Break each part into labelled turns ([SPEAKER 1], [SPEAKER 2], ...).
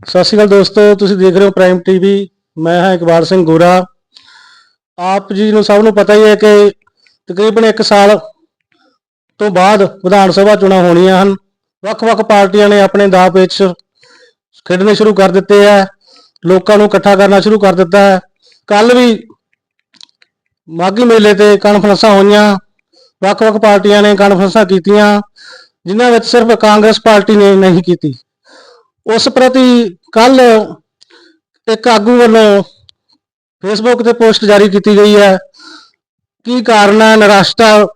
[SPEAKER 1] ਸਤਿ ਸ਼੍ਰੀ ਅਕਾਲ ਦੋਸਤੋ, ਤੁਸੀਂ ਦੇਖ ਰਹੇ ਹੋ ਪ੍ਰਾਈਮ ਟੀਵੀ ਮੈਂ ਹਾਂ ਇਕਬਾਲ ਸਿੰਘ ਗੋਰਾ। ਆਪ ਜੀ ਨੂੰ ਸਭ ਨੂੰ ਪਤਾ ਹੀ ਹੈ ਕਿ ਤਕਰੀਬਨ 1 ਸਾਲ ਤੋਂ ਬਾਅਦ ਵਿਧਾਨ ਸਭਾ ਚੋਣਾਂ ਹੋਣੀਆਂ ਹਨ। ਵੱਖ-ਵੱਖ ਪਾਰਟੀਆਂ ਨੇ ਆਪਣੇ ਦਾਅ ਪੇਚ ਖੇਡਣੇ ਸ਼ੁਰੂ ਕਰ ਦਿੱਤੇ ਹੈ। ਲੋਕਾਂ ਨੂੰ ਇਕੱਠਾ ਕਰਨਾ ਸ਼ੁਰੂ ਕਰ ਦਿੱਤਾ ਹੈ। ਕੱਲ ਵੀ ਮਾਘੀ ਮੇਲੇ ਤੇ ਕਾਨਫਰੰਸਾਂ ਹੋਈਆਂ। ਵੱਖ-ਵੱਖ ਪਾਰਟੀਆਂ ਨੇ ਕਾਨਫਰੰਸਾਂ ਕੀਤੀਆਂ, ਜਿਨ੍ਹਾਂ ਵਿੱਚ ਸਿਰਫ ਕਾਂਗਰਸ ਪਾਰਟੀ ਨੇ ਨਹੀਂ ਕੀਤੀ। ਉਸ ਪ੍ਰਤੀ ਕੱਲ ਇੱਕ ਆਗੂ ਵੱਲੋਂ ਫੇਸਬੁੱਕ ਤੇ ਪੋਸਟ ਜਾਰੀ ਕੀਤੀ ਗਈ ਹੈ। ਕੀ ਕਾਰਨ ਹੈ? ਨਿਰਾਸ਼ਤਾ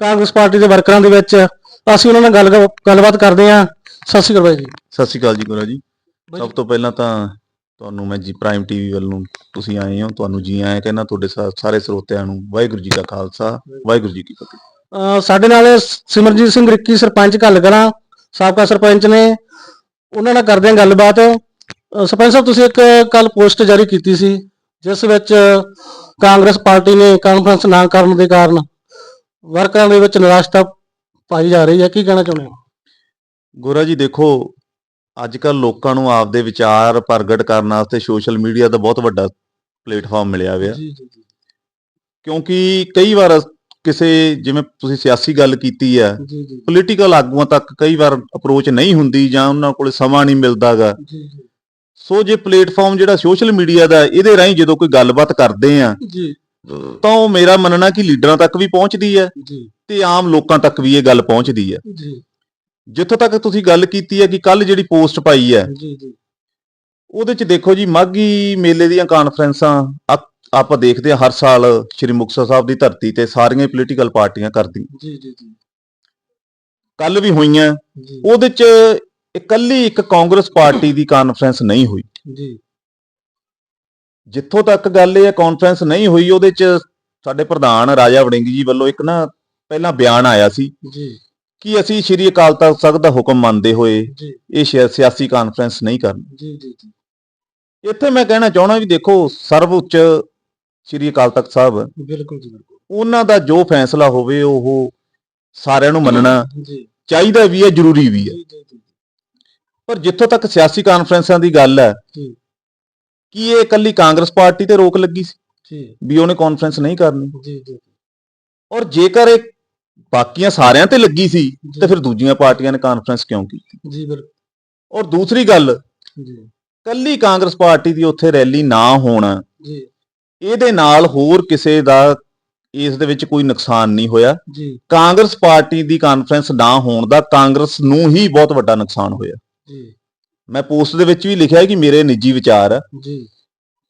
[SPEAKER 1] ਕਾਂਗਰਸ ਪਾਰਟੀ ਦੇ ਵਰਕਰਾਂ ਦੇ ਵਿੱਚ। ਅਸੀਂ ਉਹਨਾਂ ਨਾਲ ਗੱਲ ਗੱਲਬਾਤ ਕਰਦੇ ਹਾਂ। ਸਤਿ ਸ਼੍ਰੀ ਅਕਾਲ ਬਾਈ ਜੀ।
[SPEAKER 2] ਸਤਿ ਸ਼੍ਰੀ ਅਕਾਲ ਜੀ ਗੁਰੂ ਜੀ। ਸਭ ਤੋਂ ਪਹਿਲਾਂ ਤਾਂ ਤੁਹਾਨੂੰ ਮੈਂ ਜੀ ਪ੍ਰਾਈਮ ਟੀਵੀ ਵੱਲੋਂ ਤੁਸੀਂ ਆਏ ਹੋ ਤੁਹਾਨੂੰ ਜੀ ਆਇਆਂ ਕਹਿੰਦਾ ਤੁਹਾਡੇ ਸਾਰੇ ਸਰੋਤਿਆਂ ਨੂੰ ਵਾਹਿਗੁਰੂ ਜੀ ਕਾ ਖਾਲਸਾ ਵਾਹਿਗੁਰੂ ਜੀ ਕੀ ਫਤਿਹ।
[SPEAKER 1] ਸਾਡੇ ਨਾਲ ਸਿਮਰਜੀਤ ਸਿੰਘ ਰਿੱਕੀ ਸਰਪੰਚ ਗੱਲ ਕਰਾਂ ਸਾਬਕਾ ਸਰਪੰਚ ਨੇ ਉਹਨਾਂ ਨਾਲ ਕਰਦੇ ਹਾਂ ਗੱਲਬਾਤ। ਸਰਪੰਚ ਸਾਹਿਬ ਤੁਸੀਂ ਇੱਕ ਕੱਲ ਪੋਸਟ ਜਾਰੀ ਕੀਤੀ ਸੀ ਜਿਸ ਵਿੱਚ ਕਾਂਗਰਸ ਪਾਰਟੀ ਨੇ ਕਾਨਫਰੰਸ ਨਾ ਕਰਨ ਦੇ ਕਾਰਨ ਵਰਕਰਾਂ ਦੇ ਵਿੱਚ ਨਿਰਾਸ਼ਤਾ ਪਾਈ ਜਾ ਰਹੀ ਹੈ। ਕੀ ਕਹਿਣਾ ਚਾਹੁੰਦੇ ਹੋ?
[SPEAKER 2] ਗੋਰਾ ਜੀ ਦੇਖੋ ਅੱਜ ਕੱਲ ਲੋਕਾਂ ਨੂੰ ਆਪਦੇ ਵਿਚਾਰ ਪ੍ਰਗਟ ਕਰਨ ਵਾਸਤੇ ਸੋਸ਼ਲ ਮੀਡੀਆ ਦਾ ਬਹੁਤ ਵੱਡਾ ਪਲੇਟਫਾਰਮ ਮਿਲਿਆ ਹੋਇਆ।
[SPEAKER 1] ਜੀ ਜੀ ਜੀ।
[SPEAKER 2] ਕਿਉਂਕਿ ਕਈ ਵਾਰ ਕਿਸੇ ਜਿਵੇਂ ਤੁਸੀਂ ਸਿਆਸੀ ਗੱਲ ਕੀਤੀ
[SPEAKER 1] ਜੀ
[SPEAKER 2] ਪੋਲੀਟੀਕਲ ਆਗੂਆਂ ਤੱਕ ਕਈ ਵਾਰ ਅਪਰੋਚ ਨਹੀਂ ਹੁੰਦੀ ਜਾਂ ਉਹਨਾਂ ਕੋਲ ਸਮਾਂ ਨਹੀਂ ਮਿਲਦਾਗਾ। ਸੋ ਜੇ ਪਲੇਟਫਾਰਮ ਜਿਹੜਾ ਸੋਸ਼ਲ ਮੀਡੀਆ ਦਾ ਇਹਦੇ ਰਾਹੀਂ ਜਦੋਂ ਕੋਈ ਗੱਲਬਾਤ ਕਰਦੇ ਆ ਤਾਂ ਉਹ ਮੇਰਾ ਮੰਨਣਾ ਕਿ ਲੀਡਰਾਂ ਤੱਕ ਵੀ ਪਹੁੰਚਦੀ ਹੈ ਤੇ ਆਮ ਲੋਕਾਂ ਤੱਕ ਵੀ ਇਹ ਗੱਲ ਪਹੁੰਚਦੀ ਹੈ ਜਿੱਥੋਂ ਤੱਕ ਤੁਸੀਂ ਗੱਲ ਕੀਤੀ ਹੈ ਕਿ ਕੱਲ ਜਿਹੜੀ ਪੋਸਟ ਪਾਈ ਹੈ ਉਹਦੇ ਚ ਦੇਖੋ ਜੀ ਮਾਘੀ ਮੇਲੇ ਦੀਆਂ ਕਾਨਫਰੰਸਾਂ ਆ- ਆਪਾਂ ਦੇਖਦੇ ਹਾਂ ਹਰ ਸਾਲ ਸ਼੍ਰੀ ਮੁਕਤਸਰ ਸਾਹਿਬ ਦੀ ਧਰਤੀ ਤੇ ਸਾਰੀਆਂ ਪੋਲੀਟੀਕਲ ਪਾਰਟੀਆਂ ਕਰਦੀਆਂ।
[SPEAKER 1] ਜੀ ਜੀ ਜੀ।
[SPEAKER 2] ਕੱਲ ਵੀ ਹੋਈਆਂ।
[SPEAKER 1] ਜੀ।
[SPEAKER 2] ਉਹਦੇ ਚ ਇਕੱਲੀ ਇੱਕ ਕਾਂਗਰਸ ਪਾਰਟੀ ਦੀ ਕਾਨਫਰੰਸ ਨਹੀਂ ਹੋਈ।
[SPEAKER 1] ਜੀ।
[SPEAKER 2] ਜਿੱਥੋਂ ਤੱਕ ਗੱਲ ਇਹ ਕਾਨਫਰੰਸ ਨਹੀਂ ਹੋਈ ਉਹਦੇ ਚ ਸਾਡੇ ਪ੍ਰਧਾਨ ਰਾਜਾ ਵੜਿੰਗ ਜੀ ਵੱਲੋਂ ਇੱਕ ਨਾ ਪਹਿਲਾਂ ਬਿਆਨ ਆਇਆ ਸੀ
[SPEAKER 1] ਜੀ।
[SPEAKER 2] ਕਿ ਅਸੀਂ ਸ਼੍ਰੀ ਅਕਾਲ ਤਖਤ ਸਾਹਿਬ ਦਾ ਹੁਕਮ ਮੰਨਦੇ ਹੋਏ
[SPEAKER 1] ਜੀ।
[SPEAKER 2] ਇਹ ਸਿਆ- ਸਿਆਸੀ ਕਾਨਫਰੰਸ ਨਹੀਂ ਕਰਨੀ।
[SPEAKER 1] ਜੀ ਜੀ ਜੀ।
[SPEAKER 2] ਇੱਥੇ ਮੈਂ ਕਹਿਣਾ ਚਾਹਣਾ ਵੀ ਦੇਖੋ ਸਰਵ ਉੱਚ ਸ਼੍ਰੀ ਅਕਾਲ ਤਖਤ ਸਾਹਿਬ।
[SPEAKER 1] ਬਿਲਕੁਲ ਜੀ ਬਿਲਕੁਲ।
[SPEAKER 2] ਉਹਨਾਂ ਦਾ ਜੋ ਫੈਸਲਾ ਹੋਵੇ ਉਹ ਸਾਰਿਆਂ ਨੂੰ ਮੰਨਣਾ
[SPEAKER 1] ਜੀ
[SPEAKER 2] ਚਾਹੀਦਾ ਵੀ ਹੈ ਜ਼ਰੂਰੀ ਵੀ ਹੈ। ਪਰ ਜਿੱਥੋਂ ਤੱਕ ਸਿਆਸੀ ਕਾਨਫਰੰਸਾਂ ਦੀ ਗੱਲ ਹੈ ਕੀ ਇਹ ਇਕੱਲੀ ਕਾਂਗਰਸ ਪਾਰਟੀ ਤੇ ਰੋਕ ਲੱਗੀ ਸੀ?
[SPEAKER 1] ਜੀ।
[SPEAKER 2] ਵੀ ਉਹਨੇ ਕਾਨਫਰੰਸ ਨਹੀਂ ਕਰਨੀ?
[SPEAKER 1] ਜੀ ਜੀ
[SPEAKER 2] ਔਰ ਜੇਕਰ ਇਹ ਬਾਕੀਆਂ ਸਾਰਿਆਂ ਤੇ ਲੱਗੀ ਸੀ ਤੇ ਫਿਰ ਦੂਜੀਆਂ ਪਾਰਟੀਆਂ ਨੇ ਕਾਨਫਰੰਸ ਕਿਉਂ ਕੀਤੀ?
[SPEAKER 1] ਜੀ ਬਿਲਕੁਲ
[SPEAKER 2] ਔਰ ਦੂਸਰੀ ਗੱਲ
[SPEAKER 1] ਜੀ।
[SPEAKER 2] ਕੱਲੀ ਕਾਂਗਰਸ ਪਾਰਟੀ ਦੀ ਉੱਥੇ ਰੈਲੀ ਨਾ ਹੋਣਾ
[SPEAKER 1] ਜੀ।
[SPEAKER 2] ਇਹਦੇ ਨਾਲ ਹੋਰ ਕਿਸੇ ਦਾ ਇਸ ਦੇ ਵਿੱਚ ਕੋਈ ਨੁਕਸਾਨ ਨਹੀਂ ਹੋਇਆ।
[SPEAKER 1] ਜੀ।
[SPEAKER 2] ਕਾਂਗਰਸ ਪਾਰਟੀ ਦੀ ਕਾਨਫਰੰਸ ਨਾ ਹੋਣ ਦਾ ਕਾਂਗਰਸ ਨੂੰ ਹੀ ਬਹੁਤ ਵੱਡਾ ਨੁਕਸਾਨ ਹੋਇਆ।
[SPEAKER 1] ਜੀ।
[SPEAKER 2] ਮੈਂ ਪੋਸਟ ਦੇ ਵਿੱਚ ਵੀ ਲਿਖਿਆ ਹੈ ਕਿ ਮੇਰੇ ਨਿੱਜੀ ਵਿਚਾਰ ਆ।
[SPEAKER 1] ਜੀ।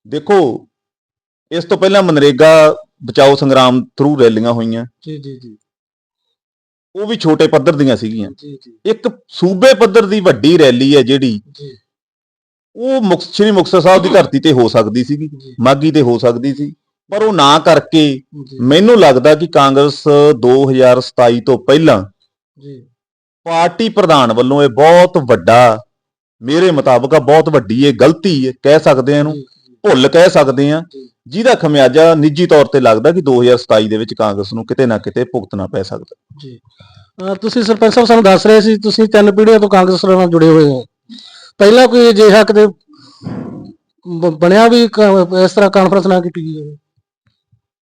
[SPEAKER 2] ਦੇਖੋ ਇਸ ਤੋਂ ਪਹਿਲਾਂ ਮਨਰੇਗਾ ਬਚਾਓ ਸੰਗਰਾਮ ਥਰੂ ਰੈਲੀਆਂ ਹੋਈਆਂ।
[SPEAKER 1] ਜੀ ਜੀ ਜੀ।
[SPEAKER 2] ਉਹ ਵੀ ਛੋਟੇ ਪੱਧਰ ਦੀਆਂ ਸੀਗੀਆਂ।
[SPEAKER 1] ਜੀ ਜੀ।
[SPEAKER 2] ਇੱਕ ਸੂਬੇ ਪੱਧਰ ਦੀ ਵੱਡੀ ਰੈਲੀ ਹੈ ਜਿਹੜੀ
[SPEAKER 1] ਜੀ।
[SPEAKER 2] ਉਹ ਮੁਕਤ ਸ੍ਰੀ ਮੁਕਤਸਰ ਸਾਹਿਬ ਦੀ ਧਰਤੀ ਤੇ ਹੋ ਸਕਦੀ ਸੀਗੀ ਮਾਗੀ ਤੇ ਹੋ ਸਕਦੀ ਸੀ ਪਰ ਉਹ ਨਾ ਕਰਕੇ ਮੈਨੂੰ ਲੱਗਦਾ ਕਿ ਕਾਂਗਰਸ 2027 ਤੋਂ ਪਹਿਲਾਂ
[SPEAKER 1] ਜੀ।
[SPEAKER 2] ਪਾਰਟੀ ਪ੍ਰਧਾਨ ਵੱਲੋਂ ਇਹ ਬਹੁਤ ਵੱਡਾ ਮੇਰੇ ਮੁਤਾਬਕ ਆ ਬਹੁਤ ਵੱਡੀ ਇਹ ਗਲਤੀ ਹੈ ਕਹਿ ਸਕਦੇ ਆ ਇਹਨੂੰ ਭੁੱਲ ਕਹਿ ਸਕਦੇ ਆ। ਜਿਹਦਾ ਖਮਿਆਜਾ ਨਿੱਜੀ ਤੌਰ ਤੇ ਲੱਗਦਾ ਕਿ 2027 ਦੇ ਵਿੱਚ ਕਾਂਗਰਸ ਨੂੰ ਕਿਤੇ ਨਾ ਕਿਤੇ ਭੁਗਤਣਾ ਪੈ ਸਕਦਾ।
[SPEAKER 1] ਜੀ। ਤੁਸੀਂ ਸਰਪੰਚ ਸਾਹਿਬ ਸਾਨੂੰ ਦੱਸ ਰਹੇ ਸੀ ਤੁਸੀਂ ਤਿੰਨ ਪੀੜ੍ਹੀਆਂ ਤੋਂ ਕਾਂਗਰਸ ਨਾਲ ਜੁੜੇ ਹੋਏ ਹੋ। ਪਹਿਲਾਂ ਕੋਈ ਅਜਿਹਾ ਕਿਤੇ ਬ- ਬਣਿਆ ਵੀ ਕ- ਇਸ ਤਰ੍ਹਾਂ ਕਾਨਫਰੰਸ ਨਾ ਕੀਤੀ ਗਈ ਹੋਵੇ?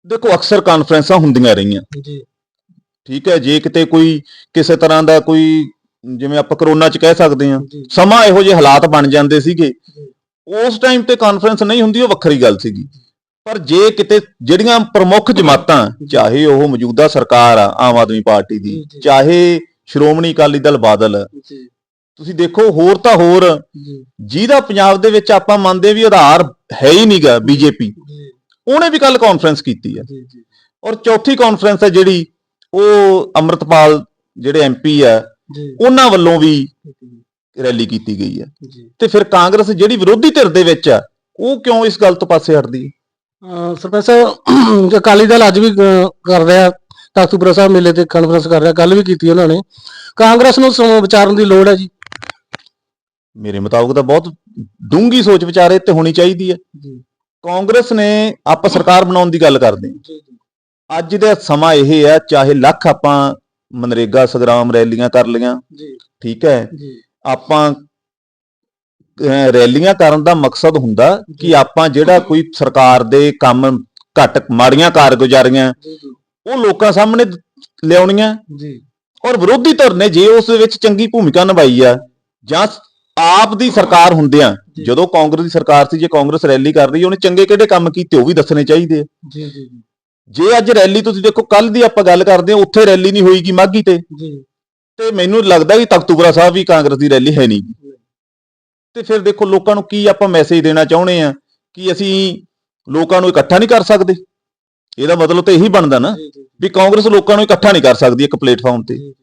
[SPEAKER 2] ਦੇਖੋ ਅਕਸਰ ਕਾਨਫਰੰਸਾਂ ਹੁੰਦੀਆਂ ਰਹੀਆਂ।
[SPEAKER 1] ਜੀ।
[SPEAKER 2] ਠੀਕ ਹੈ ਜੇ ਕਿਤੇ ਕੋਈ ਕਿਸੇ ਤਰ੍ਹਾਂ ਦਾ ਕੋਈ ਜਿਵੇਂ ਆਪਾਂ ਕਰੋਨਾ ਚ ਕਹਿ ਸਕਦੇ ਹਾਂ
[SPEAKER 1] ਜੀ।
[SPEAKER 2] ਸਮਾਂ ਇਹੋ ਜਿਹੇ ਹਾਲਾਤ ਬਣ ਜਾਂਦੇ ਸੀਗੇ। ਉਸ ਟਾਈਮ ਤੇ ਕਾਨਫਰੰਸ ਨਹੀਂ ਹੁੰਦੀ ਉਹ ਵੱਖਰੀ ਗੱਲ ਸੀਗੀ। ਪਰ ਜੇ ਕਿਤੇ ਜਿਹੜੀਆਂ ਪ੍ਰਮੁੱਖ ਜਮਾਤਾਂ ਚਾਹੇ ਉਹ ਮੌਜੂਦਾ ਸਰਕਾਰ ਆ ਆਮ ਆਦਮੀ ਪਾਰਟੀ ਦੀ
[SPEAKER 1] ਜੀ, ਜੀ।
[SPEAKER 2] ਚਾਹੇ ਸ਼੍ਰੋਮਣੀ ਅਕਾਲੀ ਦਲ ਬਾਦਲ
[SPEAKER 1] ਜੀ।
[SPEAKER 2] ਤੁਸੀਂ ਦੇਖੋ ਹੋਰ ਤਾਂ ਹੋਰ। ਜਿਹਦਾ ਪੰਜਾਬ ਦੇ ਵਿੱਚ ਆਪਾਂ ਮੰਨਦੇ ਵੀ ਆਧਾਰ ਹੈ ਹੀ ਨਹੀਂਗਾ ਬੀਜੇਪੀ।
[SPEAKER 1] ਜੀ।
[SPEAKER 2] ਉਹਨੇ ਵੀ ਕੱਲ ਕਾਨਫਰੰਸ ਕੀਤੀ ਹੈ ਔਰ ਚੌਥੀ ਕਾਨਫਰੰਸ ਹੈ ਜਿਹੜੀ ਉਹ ਅੰਮ੍ਰਿਤਪਾਲ ਜਿਹੜੇ ਐਮਪੀ ਆ ਉਹਨਾਂ ਵੱਲੋਂ ਵੀ ਰੈਲੀ ਕੀਤੀ ਗਈ ਹੈ ਤੇ ਫਿਰ ਕਾਂਗਰਸ ਜਿਹੜੀ ਵਿਰੋਧੀ ਧਿਰ ਦੇ ਵਿੱਚ ਆ ਉਹ ਕਿਉਂ ਇਸ ਗੱਲ ਤੋਂ ਪਾਸੇ ਹਟਦੀ ਹੈ
[SPEAKER 1] ਸਰਪੰਚ ਅਕਾਲੀ ਦਲ ਅੱਜ ਵੀ ਕਰ ਰਿਹਾ ਤਖਤੂਪੁਰਾ ਸਾਹਿਬ ਮੇਲੇ ਤੇ ਕਾਨਫਰੰਸ ਕਰ ਰਿਹਾ ਕੱਲ ਵੀ ਕੀਤੀ ਉਹਨਾਂ ਨੇ। ਕਾਂਗਰਸ ਨੂੰ ਸਮ- ਵਿਚਾਰਨ ਦੀ ਲੋੜ ਹੈ ਜੀ।
[SPEAKER 2] ਮੇਰੇ ਮੁਤਾਬਕ ਤਾਂ ਬਹੁਤ ਡੂੰਗੀ ਸੋਚ ਵਿਚਾਰੇ ਤੇ ਹੋਣੀ ਚਾਹੀਦੀ ਹੈ।
[SPEAKER 1] ਜੀ।
[SPEAKER 2] ਕਾਂਗਰਸ ਨੇ ਆਪਾਂ ਸਰਕਾਰ ਬਣਾਉਣ ਦੀ ਗੱਲ ਕਰਦੇ ਹਾਂ। ਅੱਜ ਦਾ ਸਮਾਂ ਇਹ ਹੈ ਚਾਹੇ ਲੱਖ ਆਪਾਂ ਮਨਰੇਗਾ ਸੰਗਰਾਮ ਰੈਲੀਆਂ ਕਰ ਲੀਆਂ
[SPEAKER 1] ਜੀ।
[SPEAKER 2] ਠੀਕ ਹੈ।
[SPEAKER 1] ਜੀ।
[SPEAKER 2] ਆਪਾਂ ਰੈਲੀਆਂ ਕਰਨ ਦਾ ਮਕਸਦ ਹੁੰਦਾ ਕਿ ਆਪਾਂ ਜਿਹੜਾ ਕੋਈ ਸਰਕਾਰ ਦੇ ਕੰਮ ਘੱਟ ਮਾੜੀਆਂ ਕਾਰਗੁਜ਼ਾਰੀਆਂ ਉਹ ਲੋਕਾਂ ਸਾਹਮਣੇ ਲਿਆਉਣੀਆਂ
[SPEAKER 1] ਜੀ।
[SPEAKER 2] ਔਰ ਵਿਰੋਧੀ ਧਿਰ ਨੇ ਜੇ ਉਸ ਦੇ ਵਿੱਚ ਚੰਗੀ ਭੂਮਿਕਾ ਨਿਭਾਈ ਆ ਜਾਂ ਆਪ ਦੀ ਸਰਕਾਰ ਹੁੰਦਿਆਂ। ਜਦੋਂ ਕਾਂਗਰਸ ਦੀ ਸਰਕਾਰ ਸੀ ਜੇ ਕਾਂਗਰਸ ਰੈਲੀ ਕਰ ਰਹੀ ਉਹਨੇ ਚੰਗੇ ਕਿਹੜੇ ਕੰਮ ਕੀਤੇ ਉਹ ਵੀ ਦੱਸਣੇ ਚਾਹੀਦੇ ਆ।
[SPEAKER 1] ਜੀ ਜੀ
[SPEAKER 2] ਜੇ। ਅੱਜ ਰੈਲੀ ਤੁਸੀਂ ਦੇਖੋ ਕੱਲ ਦੀ ਆਪਾਂ ਗੱਲ ਕਰਦੇ ਹਾਂ ਉੱਥੇ ਰੈਲੀ ਨਹੀਂ ਹੋਈਗੀ ਮਾਗੀ ਤੇ।
[SPEAKER 1] ਜੀ।
[SPEAKER 2] ਤੇ ਮੈਨੂੰ ਲੱਗਦਾ ਕਿ ਤਖਤੂਪੁਰਾ ਸਾਹਿਬ ਵੀ ਕਾਂਗਰਸ ਦੀ ਰੈਲੀ ਹੈ ਨਹੀਂ। ਤੇ ਫਿਰ ਦੇਖੋ ਲੋਕਾਂ ਨੂੰ ਕੀ ਆਪਾਂ ਮੈਸੇਜ ਦੇਣਾ ਚਾਹੁੰਦੇ ਆ ਕਿ ਅਸੀਂ ਲੋਕਾਂ ਨੂੰ ਇਕੱਠਾ ਨਹੀਂ ਕਰ ਸਕਦੇ। ਇਹਦਾ ਮਤਲਬ ਤਾਂ ਇਹੀ ਬਣਦਾ ਨਾ ਵੀ ਕਾਂਗਰਸ ਲੋਕਾਂ ਨੂੰ ਇਕੱਠਾ ਨਹੀਂ ਕਰ ਸਕਦੀ ਇੱਕ ਪਲੇਟਫਾਰਮ ਤੇ।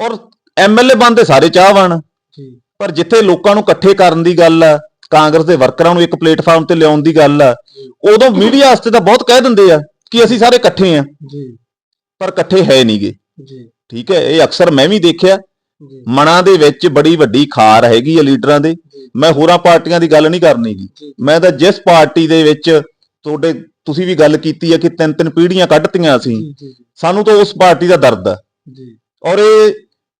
[SPEAKER 2] ਔਰ ਐਮਐਲਏ ਬੰਦੇ ਸਾਰੇ ਚਾਹਵਾਨ।
[SPEAKER 1] ਜੀ।
[SPEAKER 2] ਪਰ ਜਿੱਥੇ ਲੋਕਾਂ ਨੂੰ ਇਕੱਠੇ ਕਰਨ ਦੀ ਗੱਲ ਆ ਕਾਂਗਰਸ ਦੇ ਵਰਕਰਾਂ ਨੂੰ ਇੱਕ ਪਲੇਟਫਾਰਮ ਤੇ ਲਿਆਉਣ ਦੀ ਗੱਲ ਆ ਉਦੋਂ ਮੀਡੀਆ ਵਾਸਤੇ ਤਾਂ ਬਹੁਤ ਕਹਿ ਦਿੰਦੇ ਆ ਕਿ ਅਸੀਂ ਸਾਰੇ ਇਕੱਠੇ ਆ।
[SPEAKER 1] ਜੀ।
[SPEAKER 2] ਪਰ ਇਕੱਠੇ ਹੈ ਨਹੀਂਗੇ।
[SPEAKER 1] ਜੀ।
[SPEAKER 2] ਠੀਕ ਹੈ ਇਹ ਅਕਸਰ ਮੈਂ ਵੀ ਦੇਖਿਆ। ਮਨਾਂ ਦੇ ਵਿੱਚ ਬੜੀ ਵੱਡੀ ਖਾਰ ਹੈਗੀ ਆ ਲੀਡਰਾਂ ਦੇ। ਮੈਂ ਹੋਰਾਂ ਪਾਰਟੀਆਂ ਦੀ ਗੱਲ ਨਹੀਂ ਕਰਨੀਗੀ
[SPEAKER 1] ਜੀ।
[SPEAKER 2] ਮੈਂ ਤਾਂ ਜਿਸ ਪਾਰਟੀ ਦੇ ਵਿੱਚ ਤੁਹਾਡੇ ਤੁਸੀਂ ਵੀ ਗੱਲ ਕੀਤੀ ਆ ਕਿ ਤਿੰਨ ਤਿੰਨ ਪੀੜ੍ਹੀਆਂ ਕੱਢਤੀਆਂ ਅਸੀਂ। ਸਾਨੂੰ ਤਾਂ ਉਸ ਪਾਰਟੀ ਦਾ ਦਰਦ ਆ।
[SPEAKER 1] ਜੀ।
[SPEAKER 2] ਔਰ ਇਹ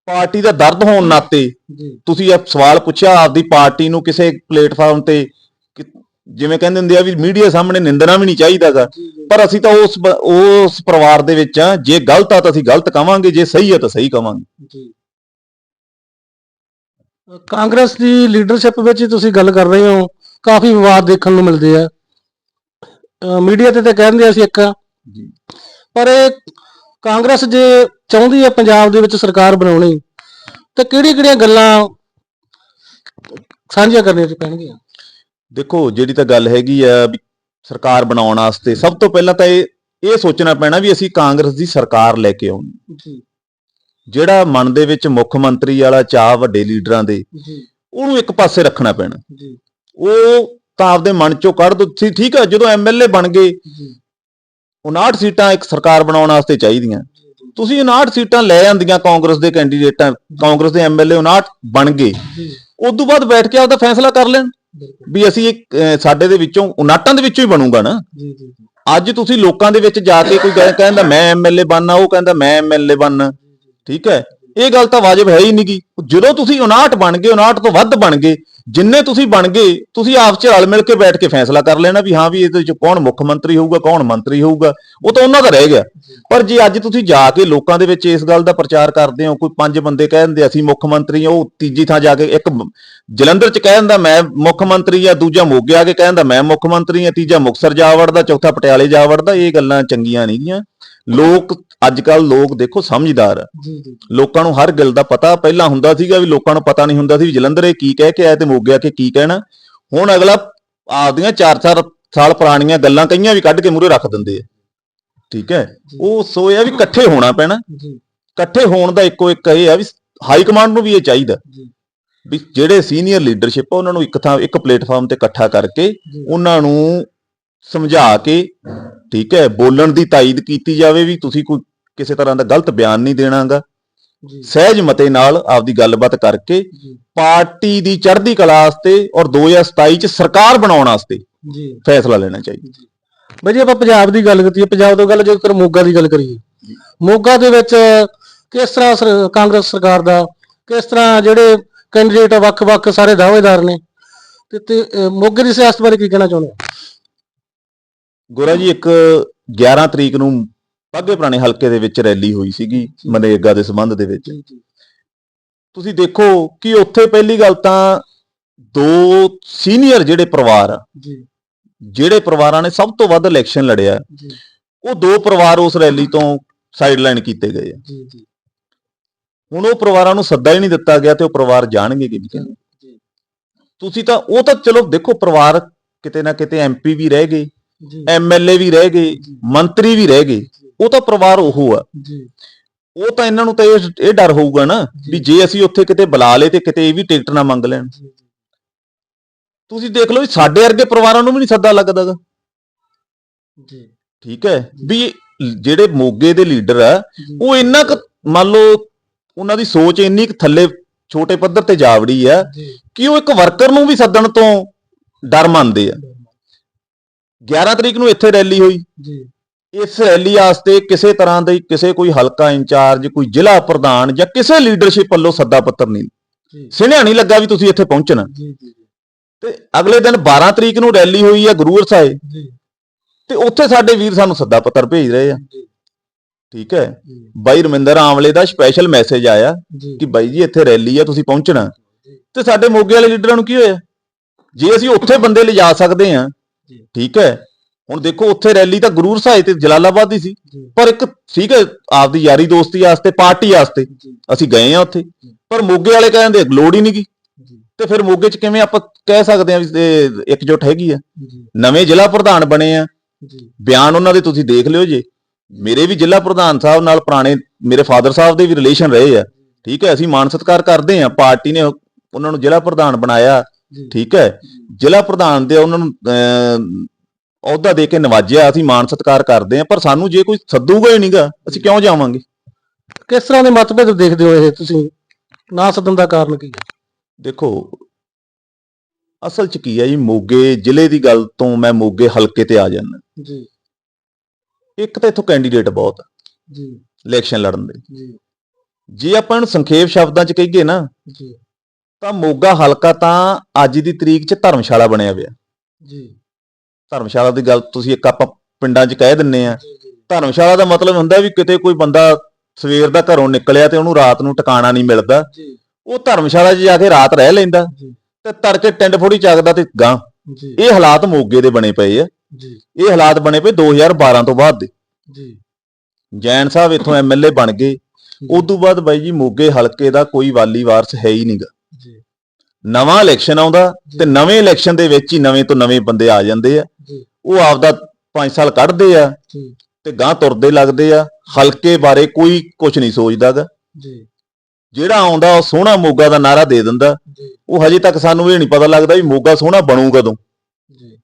[SPEAKER 2] ਪਾਰਟੀ ਦਾ ਦਰਦ ਹੋਣ ਨਾਤੇ
[SPEAKER 1] ਜੀ।
[SPEAKER 2] ਤੁਸੀਂ ਇਹ ਸਵਾਲ ਪੁੱਛਿਆ ਆਪਦੀ ਪਾਰਟੀ ਨੂੰ ਕਿਸੇ ਪਲੇਟਫਾਰਮ ਤੇ ਜਿਵੇਂ ਕਹਿੰਦੇ ਹੁੰਦੇ ਆ ਵੀ ਮੀਡੀਆ ਸਾਹਮਣੇ ਨਿੰਦਣਾ ਵੀ ਨਹੀਂ ਚਾਹੀਦਾਗਾ। ਪਰ ਅਸੀਂ ਤਾਂ ਉਸ ਉਸ ਪਰਿਵਾਰ ਦੇ ਵਿੱਚ ਆ। ਜੇ ਗਲਤ ਆ ਤਾਂ ਅਸੀਂ ਗਲਤ ਕਵਾਂਗੇ ਜੇ ਸਹੀ ਆ ਤਾਂ ਸਹੀ ਕਵਾਂਗੇ।
[SPEAKER 1] ਜੀ। ਕਾਂਗਰਸ ਦੀ ਲੀਡਰਸ਼ਿਪ ਵਿੱਚ ਤੁਸੀਂ ਗੱਲ ਕਰ ਰਹੇ ਹੋ ਕਾਫੀ ਵਿਵਾਦ ਦੇਖਣ ਨੂੰ ਮਿਲਦੇ ਆ। ਮੀਡੀਆ ਤੇ ਤਾਂ ਕਹਿੰਦੇ ਅਸੀਂ ਇੱਕ। ਪਰ ਇਹ ਕਾਂਗਰਸ ਜੇ ਚਾਹੁੰਦੀ ਹੈ ਪੰਜਾਬ ਦੇ ਵਿੱਚ ਸਰਕਾਰ ਬਣਾਉਣੀ ਤਾਂ ਕਿਹੜੀ ਕਿਹੜੀਆਂ ਗੱਲਾਂ ਸਾਂਝੀਆਂ ਕਰਨੀਆਂ ਪੈਣਗੀਆਂ?
[SPEAKER 2] ਦੇਖੋ ਜਿਹੜੀ ਤਾਂ ਗੱਲ ਹੈਗੀ ਆ ਵੀ ਸਰਕਾਰ ਬਣਾਉਣ ਵਾਸਤੇ ਸਭ ਤੋਂ ਪਹਿਲਾਂ ਤਾਂ ਇਹ ਇਹ ਸੋਚਣਾ ਪੈਣਾ ਵੀ ਅਸੀਂ ਕਾਂਗਰਸ ਦੀ ਸਰਕਾਰ ਲੈ ਕੇ ਆਉਣੀ।
[SPEAKER 1] ਜੀ।
[SPEAKER 2] ਜਿਹੜਾ ਮਨ ਦੇ ਵਿੱਚ ਮੁੱਖ ਮੰਤਰੀ ਵਾਲਾ ਚਾਹ ਵੱਡੇ ਲੀਡਰਾਂ ਦੇ
[SPEAKER 1] ਜੀ।
[SPEAKER 2] ਉਹਨੂੰ ਇੱਕ ਪਾਸੇ ਰੱਖਣਾ ਪੈਣਾ।
[SPEAKER 1] ਜੀ।
[SPEAKER 2] ਉਹ ਤਾਂ ਆਪਦੇ ਮਨ ਚੋਂ ਕੱਢ ਦੋ ਤੁਸੀਂ ਠੀਕ ਆ ਜਦੋਂ ਐਮਐਲਏ ਬਣ ਗਏ 59 ਸੀਟਾਂ ਇੱਕ ਸਰਕਾਰ ਬਣਾਉਣ ਵਾਸਤੇ ਚਾਹੀਦੀਆਂ। ਤੁਸੀਂ 59 ਸੀਟਾਂ ਲੈ ਆਂਦੀਆਂ ਕਾਂਗਰਸ ਦੇ ਕੈਂਡੀਡੇਟਾਂ ਕਾਂਗਰਸ ਦੇ ਐਮਐਲਏ 59 ਬਣ ਗਏ। ਉਸ ਤੋਂ ਬਾਅਦ ਬੈਠ ਕੇ ਆਪਦਾ ਫੈਸਲਾ ਕਰ ਲੈਣ ਵੀ ਅਸੀਂ ਇੱਕ, ਅਹ, ਸਾਡੇ ਦੇ ਵਿੱਚੋਂ 59 ਦੇ ਵਿੱਚੋਂ ਹੀ ਬਣੂਗਾ ਨਾ।
[SPEAKER 1] ਜੀ ਜੀ ਜੀ।
[SPEAKER 2] ਅੱਜ ਤੁਸੀਂ ਲੋਕਾਂ ਦੇ ਵਿੱਚ ਜਾ ਕੇ ਕੋਈ ਕਹਿ- ਕਹਿੰਦਾ ਮੈਂ ਐਮਐਲਏ ਬਣਨਾ ਉਹ ਕਹਿੰਦਾ ਮੈਂ ਐਮਐਲਏ ਬਣਨਾ। ਠੀਕ ਹੈ? ਇਹ ਗੱਲ ਤਾਂ ਵਾਜਬ ਹੈ ਹੀ ਨਹੀਂਗੀ ਜਦੋਂ ਤੁਸੀਂ 59 ਬਣ ਗਏ 59 ਤੋਂ ਵੱਧ ਬਣ ਗਏ ਜਿੰਨੇ ਤੁਸੀਂ ਬਣ ਗਏ ਤੁਸੀਂ ਆਪਸ ਚ ਰਲ ਮਿਲ ਕੇ ਬੈਠ ਕੇ ਫੈਸਲਾ ਕਰ ਲੈਣਾ ਵੀ ਹਾਂ ਵੀ ਇਹਦੇ ਵਿੱਚ ਕੌਣ ਮੁੱਖ ਮੰਤਰੀ ਹੋਊਗਾ ਕੌਣ ਮੰਤਰੀ ਹੋਊਗਾ ਉਹ ਤਾਂ ਉਹਨਾਂ ਦਾ ਰਹਿ ਗਿਆ। ਪਰ ਜੇ ਅੱਜ ਤੁਸੀਂ ਜਾ ਕੇ ਲੋਕਾਂ ਦੇ ਵਿੱਚ ਇਸ ਗੱਲ ਦਾ ਪ੍ਰਚਾਰ ਕਰਦੇ ਹੋ ਕੋਈ ਪੰਜ ਬੰਦੇ ਕਹਿ ਦਿੰਦੇ ਅਸੀਂ ਮੁੱਖ ਮੰਤਰੀ ਉਹ ਤੀਜੀ ਥਾਂ ਜਾ ਕੇ ਇੱਕ ਜਲੰਧਰ ਚ ਕਹਿ ਦਿੰਦਾ ਮੈਂ ਮੁੱਖ ਮੰਤਰੀ ਆ ਦੂਜਾ ਮੋਗੇ ਆ ਕੇ ਕਹਿ ਦਿੰਦਾ ਮੈਂ ਮੁੱਖ ਮੰਤਰੀ ਆ ਤੀਜਾ ਮੁਕਤਸਰ ਜਾ ਵੜਦਾ ਚੌਥਾ ਪਟਿਆਲੇ ਜਾ ਵੜਦਾ ਇਹ ਗੱਲਾਂ ਚੰਗੀਆਂ ਨਹੀਂ ਗੀਆਂ ਲੋਕ ਅੱਜ ਕੱਲ ਲੋਕ ਦੇਖੋ ਸਮਝਦਾਰ ਆ।
[SPEAKER 1] ਜੀ ਜੀ
[SPEAKER 2] ਲੋਕਾਂ ਨੂੰ ਹਰ ਗੱਲ ਦਾ ਪਤਾ ਪਹਿਲਾਂ ਹੁੰਦਾ ਸੀਗਾ ਵੀ ਲੋਕਾਂ ਨੂੰ ਪਤਾ ਨਹੀਂ ਹੁੰਦਾ ਸੀ ਵੀ ਜਲੰਧਰ ਇਹ ਕੀ ਕਹਿ ਕੇ ਆਇਆ ਤੇ ਮੋਗੇ ਆ ਕੇ ਕੀ ਕਹਿਣਾ। ਹੁਣ ਅਗਲਾ ਆਪਦੀਆਂ 4-4 ਸਾਲ ਪੁਰਾਣੀਆਂ ਗੱਲਾਂ ਕਈਆਂ ਵੀ ਕੱਢ ਕੇ ਮੂਰੇ ਰੱਖ ਦਿੰਦੇ ਆ। ਠੀਕ ਹੈ? ਉਹ ਸੋ ਇਹ ਆ ਵੀ ਇਕੱਠੇ ਹੋਣਾ ਪੈਣਾ।
[SPEAKER 1] ਜੀ।
[SPEAKER 2] ਇਕੱਠੇ ਹੋਣ ਦਾ ਇੱਕੋ ਇੱਕ ਇਹ ਆ ਵੀ ਹਾਈ ਕਮਾਂਡ ਨੂੰ ਵੀ ਇਹ ਚਾਹੀਦਾ।
[SPEAKER 1] ਜੀ।
[SPEAKER 2] ਵੀ ਜਿਹੜੇ ਸੀਨੀਅਰ ਲੀਡਰਸ਼ਿਪ ਆ ਉਹਨਾਂ ਨੂੰ ਇੱਕ ਥਾਂ ਇੱਕ ਪਲੇਟਫਾਰਮ ਤੇ ਇਕੱਠਾ ਕਰਕੇ ਉਹਨਾਂ ਨੂੰ ਸਮਝਾ ਕੇ ਠੀਕ ਹੈ ਬੋਲਣ ਦੀ ਤਾਈਦ ਕੀਤੀ ਜਾਵੇ ਵੀ ਤੁਸੀਂ ਕੋਈ ਕਿਸੇ ਤਰ੍ਹਾਂ ਦਾ ਗਲਤ ਬਿਆਨ ਨਹੀਂ ਦੇਣਾਗਾ। ਸਹਿਜ ਮਤੇ ਨਾਲ ਆਪਦੀ ਗੱਲਬਾਤ ਕਰਕੇ ਪਾਰਟੀ ਦੀ ਚੜ੍ਹਦੀ ਕਲਾ ਵਾਸਤੇ ਔਰ 2027 ਚ ਸਰਕਾਰ ਬਣਾਉਣ ਵਾਸਤੇ
[SPEAKER 1] ਜੀ।
[SPEAKER 2] ਫੈਸਲਾ ਲੈਣਾ ਚਾਹੀਦਾ।
[SPEAKER 1] ਬਈ ਜੇ ਆਪਾਂ ਪੰਜਾਬ ਦੀ ਗੱਲ ਕਰੀਏ ਪੰਜਾਬ ਤੋਂ ਗੱਲ ਜੇਕਰ ਮੋਗਾ ਦੀ ਗੱਲ ਕਰੀਏ ਮੋਗਾ ਦੇ ਵਿੱਚ ਕਿਸ ਤਰ੍ਹਾਂ ਕਾਂਗਰਸ ਸਰਕਾਰ ਦਾ ਕਿਸ ਤਰ੍ਹਾਂ ਜਿਹੜੇ ਕੈਂਡੀਡੇਟ ਵੱਖ-ਵੱਖ ਸਾਰੇ ਦਾਅਵੇਦਾਰ ਨੇ ਤੇ ਮੋਗੇ ਦੀ ਸਿਆਸਤ ਬਾਰੇ ਕੀ ਕਹਿਣਾ ਚਾਹੁੰਦੇ
[SPEAKER 2] ਗੋਰਾ ਜੀ ਇੱਕ 11 ਤਰੀਕ ਨੂੰ ਬਾਗੇ ਪੁਰਾਣੇ ਹਲਕੇ ਦੇ ਵਿੱਚ ਰੈਲੀ ਹੋਈ ਸੀਗੀ ਮਨਰੇਗਾ ਦੇ ਸੰਬੰਧ ਦੇ ਵਿੱਚ। ਤੁਸੀਂ ਦੇਖੋ ਕਿ ਉੱਥੇ ਪਹਿਲੀ ਗੱਲ ਤਾਂ ਦੋ ਸੀਨੀਅਰ ਜਿਹੜੇ ਪਰਿਵਾਰ ਆ
[SPEAKER 1] ਜੀ।
[SPEAKER 2] ਜਿਹੜੇ ਪਰਿਵਾਰਾਂ ਨੇ ਸਭ ਤੋਂ ਵੱਧ ਇਲੈਕਸ਼ਨ ਲੜਿਆ ਉਹ ਦੋ ਪਰਿਵਾਰ ਉਸ ਰੈਲੀ ਤੋਂ ਸਾਈਡਲਾਈਨ ਕੀਤੇ ਗਏ
[SPEAKER 1] ਜੀ ਜੀ।
[SPEAKER 2] ਹੁਣ ਉਹ ਪਰਿਵਾਰਾਂ ਨੂੰ ਸੱਦਾ ਹੀ ਨਹੀਂ ਦਿੱਤਾ ਗਿਆ ਤੇ ਉਹ ਪਰਿਵਾਰ ਜਾਣਗੇ ਕਿ ਕਿਵੇਂ ਤੁਸੀਂ ਤਾਂ ਉਹ ਤਾਂ ਚਲੋ ਦੇਖੋ ਪਰਿਵਾਰ ਕਿਤੇ ਨਾ ਕਿਤੇ ਐਮਪੀ ਵੀ ਰਹਿ ਗਏ ਐਮਐਲਏ ਵੀ ਰਹਿ ਗਏ ਮੰਤਰੀ ਵੀ ਰਹਿ ਗਏ। ਉਹ ਤਾਂ ਪਰਿਵਾਰ ਉਹ ਆ।
[SPEAKER 1] ਜੀ।
[SPEAKER 2] ਉਹ ਤਾਂ ਇਹਨਾਂ ਨੂੰ ਤਾਂ ਇਹ ਇਹ ਡਰ ਹੋਊਗਾ ਨਾ ਵੀ ਜੇ ਅਸੀਂ ਉੱਥੇ ਕਿਤੇ ਬੁਲਾ ਲਏ ਤੇ ਕਿਤੇ ਇਹ ਵੀ ਟਿਕਟ ਨਾ ਮੰਗ ਲੈਣ। ਤੁਸੀਂ ਦੇਖ ਲਓ ਸਾਡੇ ਵਰਗੇ ਪਰਿਵਾਰਾਂ ਨੂੰ ਵੀ ਨਹੀਂ ਸੱਦਾ ਲੱਗਦਾਗਾ
[SPEAKER 1] ਜੀ।
[SPEAKER 2] ਠੀਕ ਹੈ। ਵੀ ਜਿਹੜੇ ਮੋਗੇ ਦੇ ਲੀਡਰ ਆ ਉਹ ਇੰਨਾ ਕੁ ਮੰਨ ਲਓ ਉਹਨਾਂ ਦੀ ਸੋਚ ਇੰਨੀ ਕੁ ਥੱਲੇ ਛੋਟੇ ਪੱਧਰ ਤੇ ਜਾਵੜੀ ਆ ਕਿ ਉਹ ਇੱਕ ਵਰਕਰ ਨੂੰ ਵੀ ਸੱਦਣ ਤੋਂ ਡਰ ਮੰਨਦੇ ਆ। 11 ਤਰੀਕ ਨੂੰ ਇੱਥੇ ਰੈਲੀ ਹੋਈ।
[SPEAKER 1] ਜੀ।
[SPEAKER 2] ਇਸ ਰੈਲੀ ਵਾਸਤੇ ਕਿਸੇ ਤਰ੍ਹਾਂ ਦੀ ਕਿਸੇ ਕੋਈ ਹਲਕਾ ਇੰਚਾਰਜ ਕੋਈ ਜ਼ਿਲ੍ਹਾ ਪ੍ਰਧਾਨ ਜਾਂ ਕਿਸੇ ਲੀਡਰਸ਼ਿਪ ਵੱਲੋਂ ਸੱਦਾ ਪੱਤਰ ਨਹੀਂ।
[SPEAKER 1] ਜੀ।
[SPEAKER 2] ਸਿਨਿਆ ਨਹੀਂ ਲੱਗਾ ਵੀ ਤੁਸੀਂ ਇੱਥੇ ਪਹੁੰਚਣਾ।
[SPEAKER 1] ਜੀ ਜੀ
[SPEAKER 2] ਤੇ ਅਗਲੇ ਦਿਨ 12 ਤਰੀਕ ਨੂੰ ਰੈਲੀ ਹੋਈ ਆ ਗੁਰੂ ਸਾਹਿਬ।
[SPEAKER 1] ਜੀ।
[SPEAKER 2] ਤੇ ਉੱਥੇ ਸਾਡੇ ਵੀਰ ਸਾਨੂੰ ਸੱਦਾ ਪੱਤਰ ਭੇਜ ਰਹੇ ਆ। ਠੀਕ ਹੈ? ਬਾਈ ਰਮਿੰਦਰ ਆਮਲੇ ਦਾ ਸਪੈਸ਼ਲ ਮੈਸੇਜ ਆਇਆ ਕਿ ਬਾਈ ਜੀ ਇੱਥੇ ਰੈਲੀ ਆ ਤੁਸੀਂ ਪਹੁੰਚਣਾ। ਤੇ ਸਾਡੇ ਮੋਗੇ ਵਾਲੇ ਲੀਡਰਾਂ ਨੂੰ ਕੀ ਹੋਇਆ? ਜੇ ਅਸੀਂ ਉੱਥੇ ਬੰਦੇ ਲਿਜਾ ਸਕਦੇ ਆ। ਠੀਕ ਹੈ? ਹੁਣ ਦੇਖੋ ਉੱਥੇ ਰੈਲੀ ਤਾਂ ਗੁਰੂਰ ਸਾਹਿਬ ਤੇ ਜਲਾਲਾਬਾਦ ਦੀ ਸੀ। ਪਰ ਇੱਕ ਠੀਕ ਹੈ ਆਪਦੀ ਯਾਰੀ ਦੋਸਤੀ ਵਾਸਤੇ ਪਾਰਟੀ ਵਾਸਤੇ। ਅਸੀਂ ਗਏ ਆ ਉੱਥੇ। ਪਰ ਮੋਗੇ ਵਾਲੇ ਕਹਿੰਦੇ ਲੋੜ ਹੀ ਨਹੀਂ ਗੀ।
[SPEAKER 1] ਜੀ।
[SPEAKER 2] ਤੇ ਫਿਰ ਮੋਗੇ 'ਚ ਕਿਵੇਂ ਆਪਾਂ ਕਹਿ ਸਕਦੇ ਆ ਵੀ ਇਕਜੁੱਟ ਹੈਗੀ ਆ। ਨਵੇਂ ਜ਼ਿਲ੍ਹਾ ਪ੍ਰਧਾਨ ਬਣੇ ਆ। ਬਿਆਨ ਉਹਨਾਂ ਦੇ ਤੁਸੀਂ ਦੇਖ ਲਿਓ ਜੇ। ਮੇਰੇ ਵੀ ਜ਼ਿਲ੍ਹਾ ਪ੍ਰਧਾਨ ਸਾਹਿਬ ਨਾਲ ਪੁਰਾਣੇ ਮੇਰੇ ਫਾਦਰ ਸਾਹਿਬ ਦੇ ਵੀ ਰਿਲੇਸ਼ਨ ਰਹੇ ਆ। ਠੀਕ ਹੈ ਅਸੀਂ ਮਾਨ ਸਤਿਕਾਰ ਕਰਦੇ ਆ। ਪਾਰਟੀ ਨੇ ਉਹਨਾਂ ਨੂੰ ਜ਼ਿਲ੍ਹਾ ਪ੍ਰਧਾਨ ਬਣਾਇਆ। ਠੀਕ ਹੈ। ਜ਼ਿਲ੍ਹਾ ਪ੍ਰਧਾਨ ਦੇ ਉਹਨਾਂ ਨੂੰ ਅਹੁਦਾ ਦੇ ਕੇ ਨਵਾਜਿਆ ਅਸੀਂ ਮਾਨ ਸਤਿਕਾਰ ਕਰਦੇ ਆ ਪਰ ਸਾਨੂੰ ਜੇ ਕੋਈ ਸੱਦੂਗਾ ਹੀ ਨਹੀਂਗਾ ਅਸੀਂ ਕਿਉਂ ਜਾਵਾਂਗੇ?
[SPEAKER 1] ਕਿਸ ਤਰ੍ਹਾਂ ਦੇ ਮਤਭੇਦ ਦੇਖਦੇ ਹੋ ਇਹ ਤੁਸੀਂ? ਨਾ ਸੱਦਣ ਦਾ ਕਾਰਨ ਕੀ ਹੈ?
[SPEAKER 2] ਦੇਖੋ ਅਸਲ 'ਚ ਕੀ ਹੈ ਜੀ ਮੋਗੇ ਜ਼ਿਲ੍ਹੇ ਦੀ ਗੱਲ ਤੋਂ ਮੈਂ ਮੋਗੇ ਹਲਕੇ ਤੇ ਆ ਜਾਂਦਾ।
[SPEAKER 1] ਜੀ।
[SPEAKER 2] ਇੱਕ ਤਾਂ ਇੱਥੋਂ ਕੈਂਡੀਡੇਟ ਬਹੁਤ ਆ।
[SPEAKER 1] ਜੀ।
[SPEAKER 2] ਇਲੈਕਸ਼ਨ ਲੜਨ ਦੇ।
[SPEAKER 1] ਜੀ।
[SPEAKER 2] ਜੇ ਆਪਾਂ ਇਹਨੂੰ ਸੰਖੇਪ ਸ਼ਬਦਾਂ 'ਚ ਕਹੀਏ ਨਾ
[SPEAKER 1] ਜੀ।
[SPEAKER 2] ਤਾਂ ਮੋਗਾ ਹਲਕਾ ਤਾਂ ਅੱਜ ਦੀ ਤਰੀਕ 'ਚ ਧਰਮਸ਼ਾਲਾ ਬਣਿਆ ਹੋਇਆ।
[SPEAKER 1] ਜੀ।
[SPEAKER 2] ਧਰਮਸ਼ਾਲਾ ਦੀ ਗੱਲ ਤੁਸੀਂ ਇੱਕ ਆਪਾਂ ਪਿੰਡਾਂ 'ਚ ਕਹਿ ਦਿੰਨੇ ਆ। ਧਰਮਸ਼ਾਲਾ ਦਾ ਮਤਲਬ ਹੁੰਦਾ ਵੀ ਕਿਤੇ ਕੋਈ ਬੰਦਾ ਸਵੇਰ ਦਾ ਘਰੋਂ ਨਿਕਲਿਆ ਤੇ ਉਹਨੂੰ ਰਾਤ ਨੂੰ ਟਿਕਾਣਾ ਨਹੀਂ ਮਿਲਦਾ। ਉਹ ਧਰਮਸ਼ਾਲਾ 'ਚ ਜਾ ਕੇ ਰਾਤ ਰਹਿ ਲੈਂਦਾ ਤੇ ਤੜਕੇ ਟਿੰਡ ਫੋੜੀ ਚੱਕਦਾ ਤੇ ਗਾਂ ਇਹ ਹਾਲਾਤ ਮੋਗੇ ਦੇ ਬਣੇ ਪਏ ਆ।
[SPEAKER 1] ਜੀ।
[SPEAKER 2] ਇਹ ਹਾਲਾਤ ਬਣੇ ਪਏ 2012 ਤੋਂ ਬਾਅਦ ਦੇ।
[SPEAKER 1] ਜੀ।
[SPEAKER 2] ਜੈਨ ਸਾਹਿਬ ਇੱਥੋਂ ਐਮਐਲਏ ਬਣ ਗਏ। ਉਸ ਤੋਂ ਬਾਅਦ ਬਾਈ ਜੀ ਮੋਗੇ ਹਲਕੇ ਦਾ ਕੋਈ ਵਾਲੀ ਵਾਰਸ ਹੈ ਹੀ ਨਹੀਂਗਾ
[SPEAKER 1] ਜੀ।
[SPEAKER 2] ਨਵਾਂ ਇਲੈਕਸ਼ਨ ਆਉਂਦਾ ਤੇ ਨਵੇਂ ਇਲੈਕਸ਼ਨ ਦੇ ਵਿੱਚ ਹੀ ਨਵੇਂ ਤੋਂ ਨਵੇਂ ਬੰਦੇ ਆ ਜਾਂਦੇ ਆ। ਉਹ ਆਪਦਾ 5 ਸਾਲ ਕੱਢਦੇ ਆ ਤੇ ਗਾਂ ਤੁਰਦੇ ਲੱਗਦੇ ਆ ਹਲਕੇ ਬਾਰੇ ਕੋਈ ਕੁਝ ਨਹੀਂ ਸੋਚਦਾਗਾ।
[SPEAKER 1] ਜੀ।
[SPEAKER 2] ਜਿਹੜਾ ਆਉਂਦਾ ਉਹ ਸੋਹਣਾ ਮੋਗਾ ਦਾ ਨਾਰਾ ਦੇ ਦਿੰਦਾ। ਉਹ ਹਜੇ ਤੱਕ ਸਾਨੂੰ ਇਹ ਨਹੀਂ ਪਤਾ ਲੱਗਦਾ ਵੀ ਮੋਗਾ ਸੋਹਣਾ ਬਣੂ ਕਦੋਂ।
[SPEAKER 1] ਜੀ।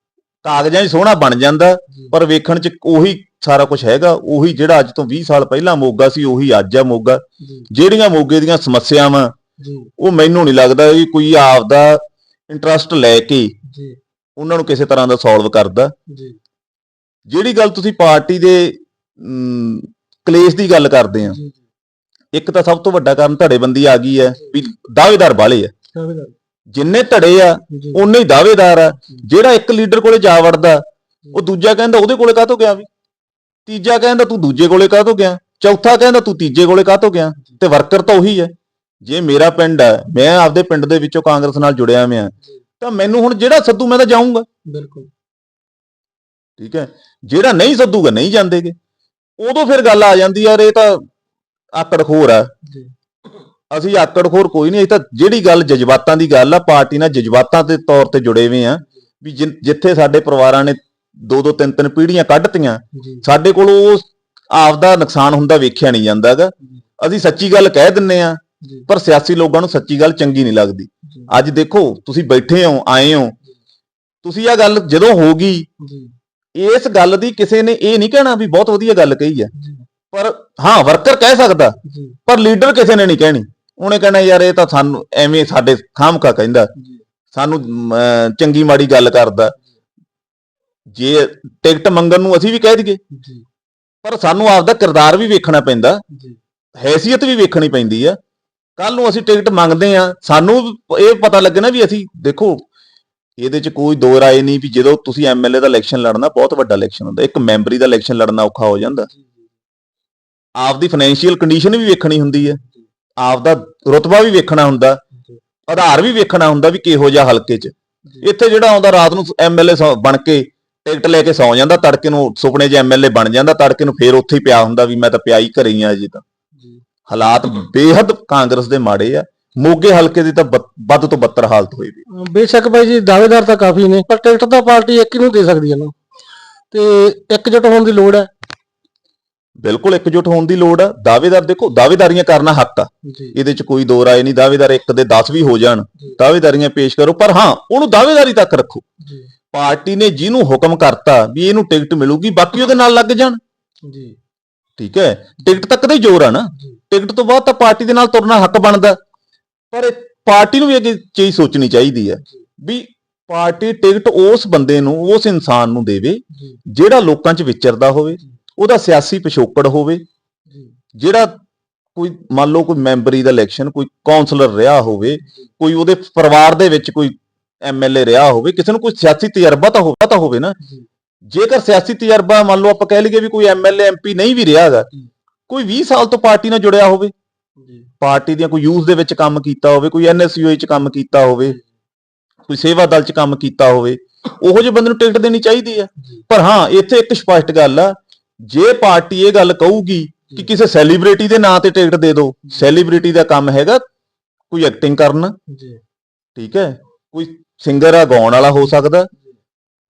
[SPEAKER 2] ਕਾਗਜ਼ਾਂ 'ਚ ਸੋਹਣਾ ਬਣ ਜਾਂਦਾ ਪਰ ਵੇਖਣ 'ਚ ਉਹੀ ਸਾਰਾ ਕੁਝ ਹੈਗਾ ਉਹੀ ਜਿਹੜਾ ਅੱਜ ਤੋਂ 20 ਸਾਲ ਪਹਿਲਾਂ ਮੋਗਾ ਸੀ ਉਹੀ ਅੱਜ ਆ ਮੋਗਾ। ਜਿਹੜੀਆਂ ਮੋਗੇ ਦੀਆਂ ਸਮੱਸਿਆਵਾਂ ਉਹ ਮੈਨੂੰ ਨਹੀਂ ਲੱਗਦਾ ਵੀ ਕੋਈ ਆਪਦਾ ਇੰਟਰਸਟ ਲੈ ਕੇ ਉਹਨਾਂ ਨੂੰ ਕਿਸੇ ਤਰ੍ਹਾਂ ਦਾ ਸੋਲਵ ਕਰਦਾ।
[SPEAKER 1] ਜੀ।
[SPEAKER 2] ਜਿਹੜੀ ਗੱਲ ਤੁਸੀਂ ਪਾਰਟੀ ਦੇ ਕਲੇਸ਼ ਦੀ ਗੱਲ ਕਰਦੇ ਆ। ਇੱਕ ਤਾਂ ਸਭ ਤੋਂ ਵੱਡਾ ਕਾਰਨ ਧੜੇਬੰਦੀ ਆ ਗਈ ਹੈ ਵੀ ਦਾਅਵੇਦਾਰ ਵਾਲੇ ਆ। ਜਿੰਨੇ ਧੜੇ ਆ ਉਨੇ ਹੀ ਦਾਅਵੇਦਾਰ ਆ। ਜਿਹੜਾ ਇੱਕ ਲੀਡਰ ਕੋਲੇ ਜਾ ਵੜਦਾ ਉਹ ਦੂਜਾ ਕਹਿੰਦਾ ਉਹਦੇ ਕੋਲੇ ਕਾਹਤੋਂ ਗਿਆ ਵੀ? ਤੀਜਾ ਕਹਿੰਦਾ ਤੂੰ ਦੂਜੇ ਕੋਲੇ ਕਾਹਤੋਂ ਗਿਆ? ਚੌਥਾ ਕਹਿੰਦਾ ਤੂੰ ਤੀਜੇ ਕੋਲੇ ਕਾਹਤੋਂ ਗਿਆ? ਤੇ ਵਰਕਰ ਤਾਂ ਉਹੀ ਹੈ। ਜੇ ਮੇਰਾ ਪਿੰਡ ਹੈ ਮੈਂ ਆਪਦੇ ਪਿੰਡ ਦੇ ਵਿੱਚੋਂ ਕਾਂਗਰਸ ਨਾਲ ਜੁੜਿਆ ਹੋਇਆ। ਤਾਂ ਮੈਨੂੰ ਹੁਣ ਜਿਹੜਾ ਸੱਦੂ ਮੈਂ ਤਾਂ ਜਾਊਂਗਾ।
[SPEAKER 1] ਬਿਲਕੁਲ।
[SPEAKER 2] ਠੀਕ ਹੈ। ਜਿਹੜਾ ਨਹੀਂ ਸੱਦੂਗਾ ਨਹੀਂ ਜਾਂਦੇਗੇ। ਉਦੋਂ ਫਿਰ ਗੱਲ ਆ ਜਾਂਦੀ ਯਾਰ ਇਹ ਤਾਂ ਆਕੜਖੋਰ ਆ।
[SPEAKER 1] ਜੀ।
[SPEAKER 2] ਅਸੀਂ ਆਕੜਖੋਰ ਕੋਈ ਨਹੀਂ ਇਹ ਤਾਂ ਜਿਹੜੀ ਗੱਲ ਜਜ਼ਬਾਤਾਂ ਦੀ ਗੱਲ ਆ ਪਾਰਟੀ ਨਾਲ ਜਜ਼ਬਾਤਾਂ ਦੇ ਤੌਰ ਤੇ ਜੁੜੇ ਹੋਏ ਆ ਵੀ ਜਿੱਥੇ ਸਾਡੇ ਪਰਿਵਾਰਾਂ ਨੇ ਦੋ ਦੋ ਤਿੰਨ ਤਿੰਨ ਪੀੜ੍ਹੀਆਂ ਕੱਢਤੀਆਂ ਸਾਡੇ ਕੋਲ ਉਹ ਆਪਦਾ ਨੁਕਸਾਨ ਹੁੰਦਾ ਵੇਖਿਆ ਨਹੀਂ ਜਾਂਦਾਗਾ। ਅਸੀਂ ਸੱਚੀ ਗੱਲ ਕਹਿ ਦਿੰਨੇ ਆ ਪਰ ਸਿਆਸੀ ਲੋਕਾਂ ਨੂੰ ਸੱਚੀ ਗੱਲ ਚੰਗੀ ਨਹੀਂ ਲੱਗਦੀ। ਅੱਜ ਦੇਖੋ ਤੁਸੀਂ ਬੈਠੇ ਹੋ ਆਏ ਹੋ। ਤੁਸੀਂ ਆ ਗੱਲ ਜਦੋਂ ਹੋਗੀ ਇਸ ਗੱਲ ਦੀ ਕਿਸੇ ਨੇ ਇਹ ਨਹੀਂ ਕਹਿਣਾ ਵੀ ਬਹੁਤ ਵਧੀਆ ਗੱਲ ਕਹੀ ਹੈ। ਪਰ ਹਾਂ ਵਰਕਰ ਕਹਿ ਸਕਦਾ ਪਰ ਲੀਡਰ ਕਿਸੇ ਨੇ ਨਹੀਂ ਕਹਿਣੀ। ਉਹਨੇ ਕਹਿਣਾ ਯਾਰ ਇਹ ਤਾਂ ਸਾਨੂੰ ਐਵੇਂ ਸਾਡੇ ਖਾਮਖਾ ਕਹਿੰਦਾ। ਸਾਨੂੰ ਚੰਗੀ ਮਾੜੀ ਗੱਲ ਕਰਦਾ। ਜੇ ਟਿਕਟ ਮੰਗਣ ਨੂੰ ਅਸੀਂ ਵੀ ਕਹਿ ਦਈਏ। ਪਰ ਸਾਨੂੰ ਆਪਦਾ ਕਿਰਦਾਰ ਵੀ ਵੇਖਣਾ ਪੈਂਦਾ। ਹੈਸੀਅਤ ਵੀ ਵੇਖਣੀ ਪੈਂਦੀ ਆ। ਕੱਲ ਨੂੰ ਅਸੀਂ ਟਿਕਟ ਮੰਗਦੇ ਆ ਸਾਨੂੰ ਇਹ ਪਤਾ ਲੱਗੇ ਨਾ ਵੀ ਅਸੀਂ ਦੇਖੋ ਇਹਦੇ 'ਚ ਕੋਈ ਦੋ ਰਾਏ ਨਹੀਂ ਵੀ ਜਦੋਂ ਤੁਸੀਂ ਐਮਐਲਏ ਦਾ ਇਲੈਕਸ਼ਨ ਲੜਨਾ ਬਹੁਤ ਵੱਡਾ ਇਲੈਕਸ਼ਨ ਹੁੰਦਾ ਇੱਕ ਮੈਂਬਰੀ ਦਾ ਇਲੈਕਸ਼ਨ ਲੜਨਾ ਔਖਾ ਹੋ ਜਾਂਦਾ। ਆਪਦੀ ਫਾਈਨੈਂਸ਼ੀਅਲ ਕੰਡੀਸ਼ਨ ਵੀ ਵੇਖਣੀ ਹੁੰਦੀ ਹੈ ਆਪਦਾ ਰੁਤਬਾ ਵੀ ਵੇਖਣਾ ਹੁੰਦਾ ਆਧਾਰ ਵੀ ਵੇਖਣਾ ਹੁੰਦਾ ਵੀ ਕਿਹੋ ਜਿਹਾ ਹਲਕੇ 'ਚ। ਇੱਥੇ ਜਿਹੜਾ ਆਉਂਦਾ ਰਾਤ ਨੂੰ ਐਮਐਲਏ ਬਣ ਕੇ ਟਿਕਟ ਲੈ ਕੇ ਸੌ ਜਾਂਦਾ ਤੜਕੇ ਨੂੰ ਸੁਪਨੇ 'ਚ ਐਮਐਲਏ ਬਣ ਜਾਂਦਾ ਤੜਕੇ ਨੂੰ ਫੇਰ ਉੱਥੇ ਹੀ ਪਿਆ ਹੁੰਦਾ ਵੀ ਮੈਂ ਤਾਂ ਪਿਆ ਹੀ ਘਰੇ ਹੀ ਆ ਜੀ ਤਾਂ। ਹਾਲਾਤ ਬੇਹੱਦ ਕਾਂਗਰਸ ਦੇ ਮਾੜੇ ਆ। ਮੋਗੇ ਹਲਕੇ ਦੀ ਤਾਂ ਵੱਧ ਤੋਂ ਬੱਤਰ ਹਾਲਤ ਹੋਈ ਵੀ।
[SPEAKER 1] ਬੇਸ਼ੱਕ ਬਾਈ ਜੀ ਦਾਅਵੇਦਾਰ ਤਾਂ ਕਾਫੀ ਨੇ ਪਰ ਟਿਕਟ ਤਾਂ ਪਾਰਟੀ ਇੱਕ ਹੀ ਨੂੰ ਦੇ ਸਕਦੀ ਹੈ ਨਾ। ਤੇ ਇਕਜੁੱਟ ਹੋਣ ਦੀ ਲੋੜ ਹੈ।
[SPEAKER 2] ਬਿਲਕੁਲ ਇਕਜੁੱਟ ਹੋਣ ਦੀ ਲੋੜ ਆ। ਦਾਅਵੇਦਾਰ ਦੇਖੋ ਦਾਅਵੇਦਾਰੀਆਂ ਕਰਨਾ ਹੱਕ ਆ। ਇਹਦੇ 'ਚ ਕੋਈ ਦੋ ਰਾਏ ਨਹੀਂ। ਦਾਅਵੇਦਾਰ ਇੱਕ ਦੇ 10 ਵੀ ਹੋ ਜਾਣ। ਦਾਅਵੇਦਾਰੀਆਂ ਪੇਸ਼ ਕਰੋ। ਪਰ ਹਾਂ ਉਹਨੂੰ ਦਾਅਵੇਦਾਰੀ ਤੱਕ ਰੱਖੋ।
[SPEAKER 1] ਜੀ।
[SPEAKER 2] ਪਾਰਟੀ ਨੇ ਜਿਹਨੂੰ ਹੁਕਮ ਕਰਤਾ ਵੀ ਇਹਨੂੰ ਟਿਕਟ ਮਿਲੂਗੀ ਬਾਕੀ ਉਹਦੇ ਨਾਲ ਲੱਗ ਜਾਣ।
[SPEAKER 1] ਜੀ।
[SPEAKER 2] ਠੀਕ ਹੈ? ਟਿਕਟ ਤੱਕ ਦਾ ਹੀ ਜ਼ੋਰ ਆ ਨਾ। ਟਿਕਟ ਤੋਂ ਬਾਅਦ ਤਾਂ ਪਾਰਟੀ ਦੇ ਨਾਲ ਤੁਰਨਾ ਹੱਕ ਬਣਦਾ। ਪਰ ਇਹ ਪਾਰਟੀ ਨੂੰ ਵੀ ਅੱਗੇ ਚੀਜ਼ ਸੋਚਣੀ ਚਾਹੀਦੀ ਹੈ ਵੀ ਪਾਰਟੀ ਟਿਕਟ ਉਸ ਬੰਦੇ ਨੂੰ ਉਸ ਇਨਸਾਨ ਨੂੰ ਦੇਵੇ ਜਿਹੜਾ ਲੋਕਾਂ 'ਚ ਵਿਚਰਦਾ ਹੋਵੇ ਉਹਦਾ ਸਿਆਸੀ ਪਿਛੋਕੜ ਹੋਵੇ। ਜਿਹੜਾ ਕੋਈ ਮੰਨ ਲਓ ਕੋਈ ਮੈਂਬਰੀ ਦਾ ਇਲੈਕਸ਼ਨ ਕੋਈ ਕਾਉਂਸਲਰ ਰਿਹਾ ਹੋਵੇ ਕੋਈ ਉਹਦੇ ਪਰਿਵਾਰ ਦੇ ਵਿੱਚ ਕੋਈ ਐਮਐਲਏ ਰਿਹਾ ਹੋਵੇ ਕਿਸੇ ਨੂੰ ਕੋਈ ਸਿਆਸੀ ਤਜਰਬਾ ਤਾਂ ਹੋਵੇ ਤਾਂ ਹੋਵੇ ਨਾ। ਜੇਕਰ ਸਿਆਸੀ ਤਜਰਬਾ ਮੰਨ ਲਓ ਆਪਾਂ ਕਹਿ ਲਈਏ ਵੀ ਕੋਈ ਐਮਐਲਏ ਐਮਪੀ ਨਹੀਂ ਵੀ ਰਿਹਾ ਹੈਗਾ
[SPEAKER 1] ਜੀ।
[SPEAKER 2] ਕੋਈ 20 ਸਾਲ ਤੋਂ ਪਾਰਟੀ ਨਾਲ ਜੁੜਿਆ ਹੋਵੇ
[SPEAKER 1] ਜੀ।
[SPEAKER 2] ਪਾਰਟੀ ਦੀਆਂ ਕੋਈ ਯੂਥ ਦੇ ਵਿੱਚ ਕੰਮ ਕੀਤਾ ਹੋਵੇ ਕੋਈ ਐਨਐਸਯੂਏ ਚ ਕੰਮ ਕੀਤਾ ਹੋਵੇ ਕੋਈ ਸੇਵਾ ਦਲ ਚ ਕੰਮ ਕੀਤਾ ਹੋਵੇ ਉਹੋ ਜਿਹੇ ਬੰਦੇ ਨੂੰ ਟਿਕਟ ਦੇਣੀ ਚਾਹੀਦੀ ਹੈ। ਪਰ ਹਾਂ ਇੱਥੇ ਇੱਕ ਸਪਸ਼ਟ ਗੱਲ ਆ ਜੇ ਪਾਰਟੀ ਇਹ ਗੱਲ ਕਹੂਗੀ ਕਿ। ਕਿਸੇ ਸੈਲੀਬ੍ਰਿਟੀ ਦੇ ਨਾਂ ਤੇ ਟਿਕਟ ਦੇ ਦਿਓ ਸੈਲੀਬ੍ਰਿਟੀ ਦਾ ਕੰਮ ਹੈਗਾ ਕੋਈ ਐਕਟਿੰਗ ਕਰਨਾ।
[SPEAKER 1] ਜੀ।
[SPEAKER 2] ਠੀਕ ਹੈ ਕੋਈ ਸਿੰਗਰ ਆ ਗਾਉਣ ਵਾਲਾ ਹੋ ਸਕਦਾ।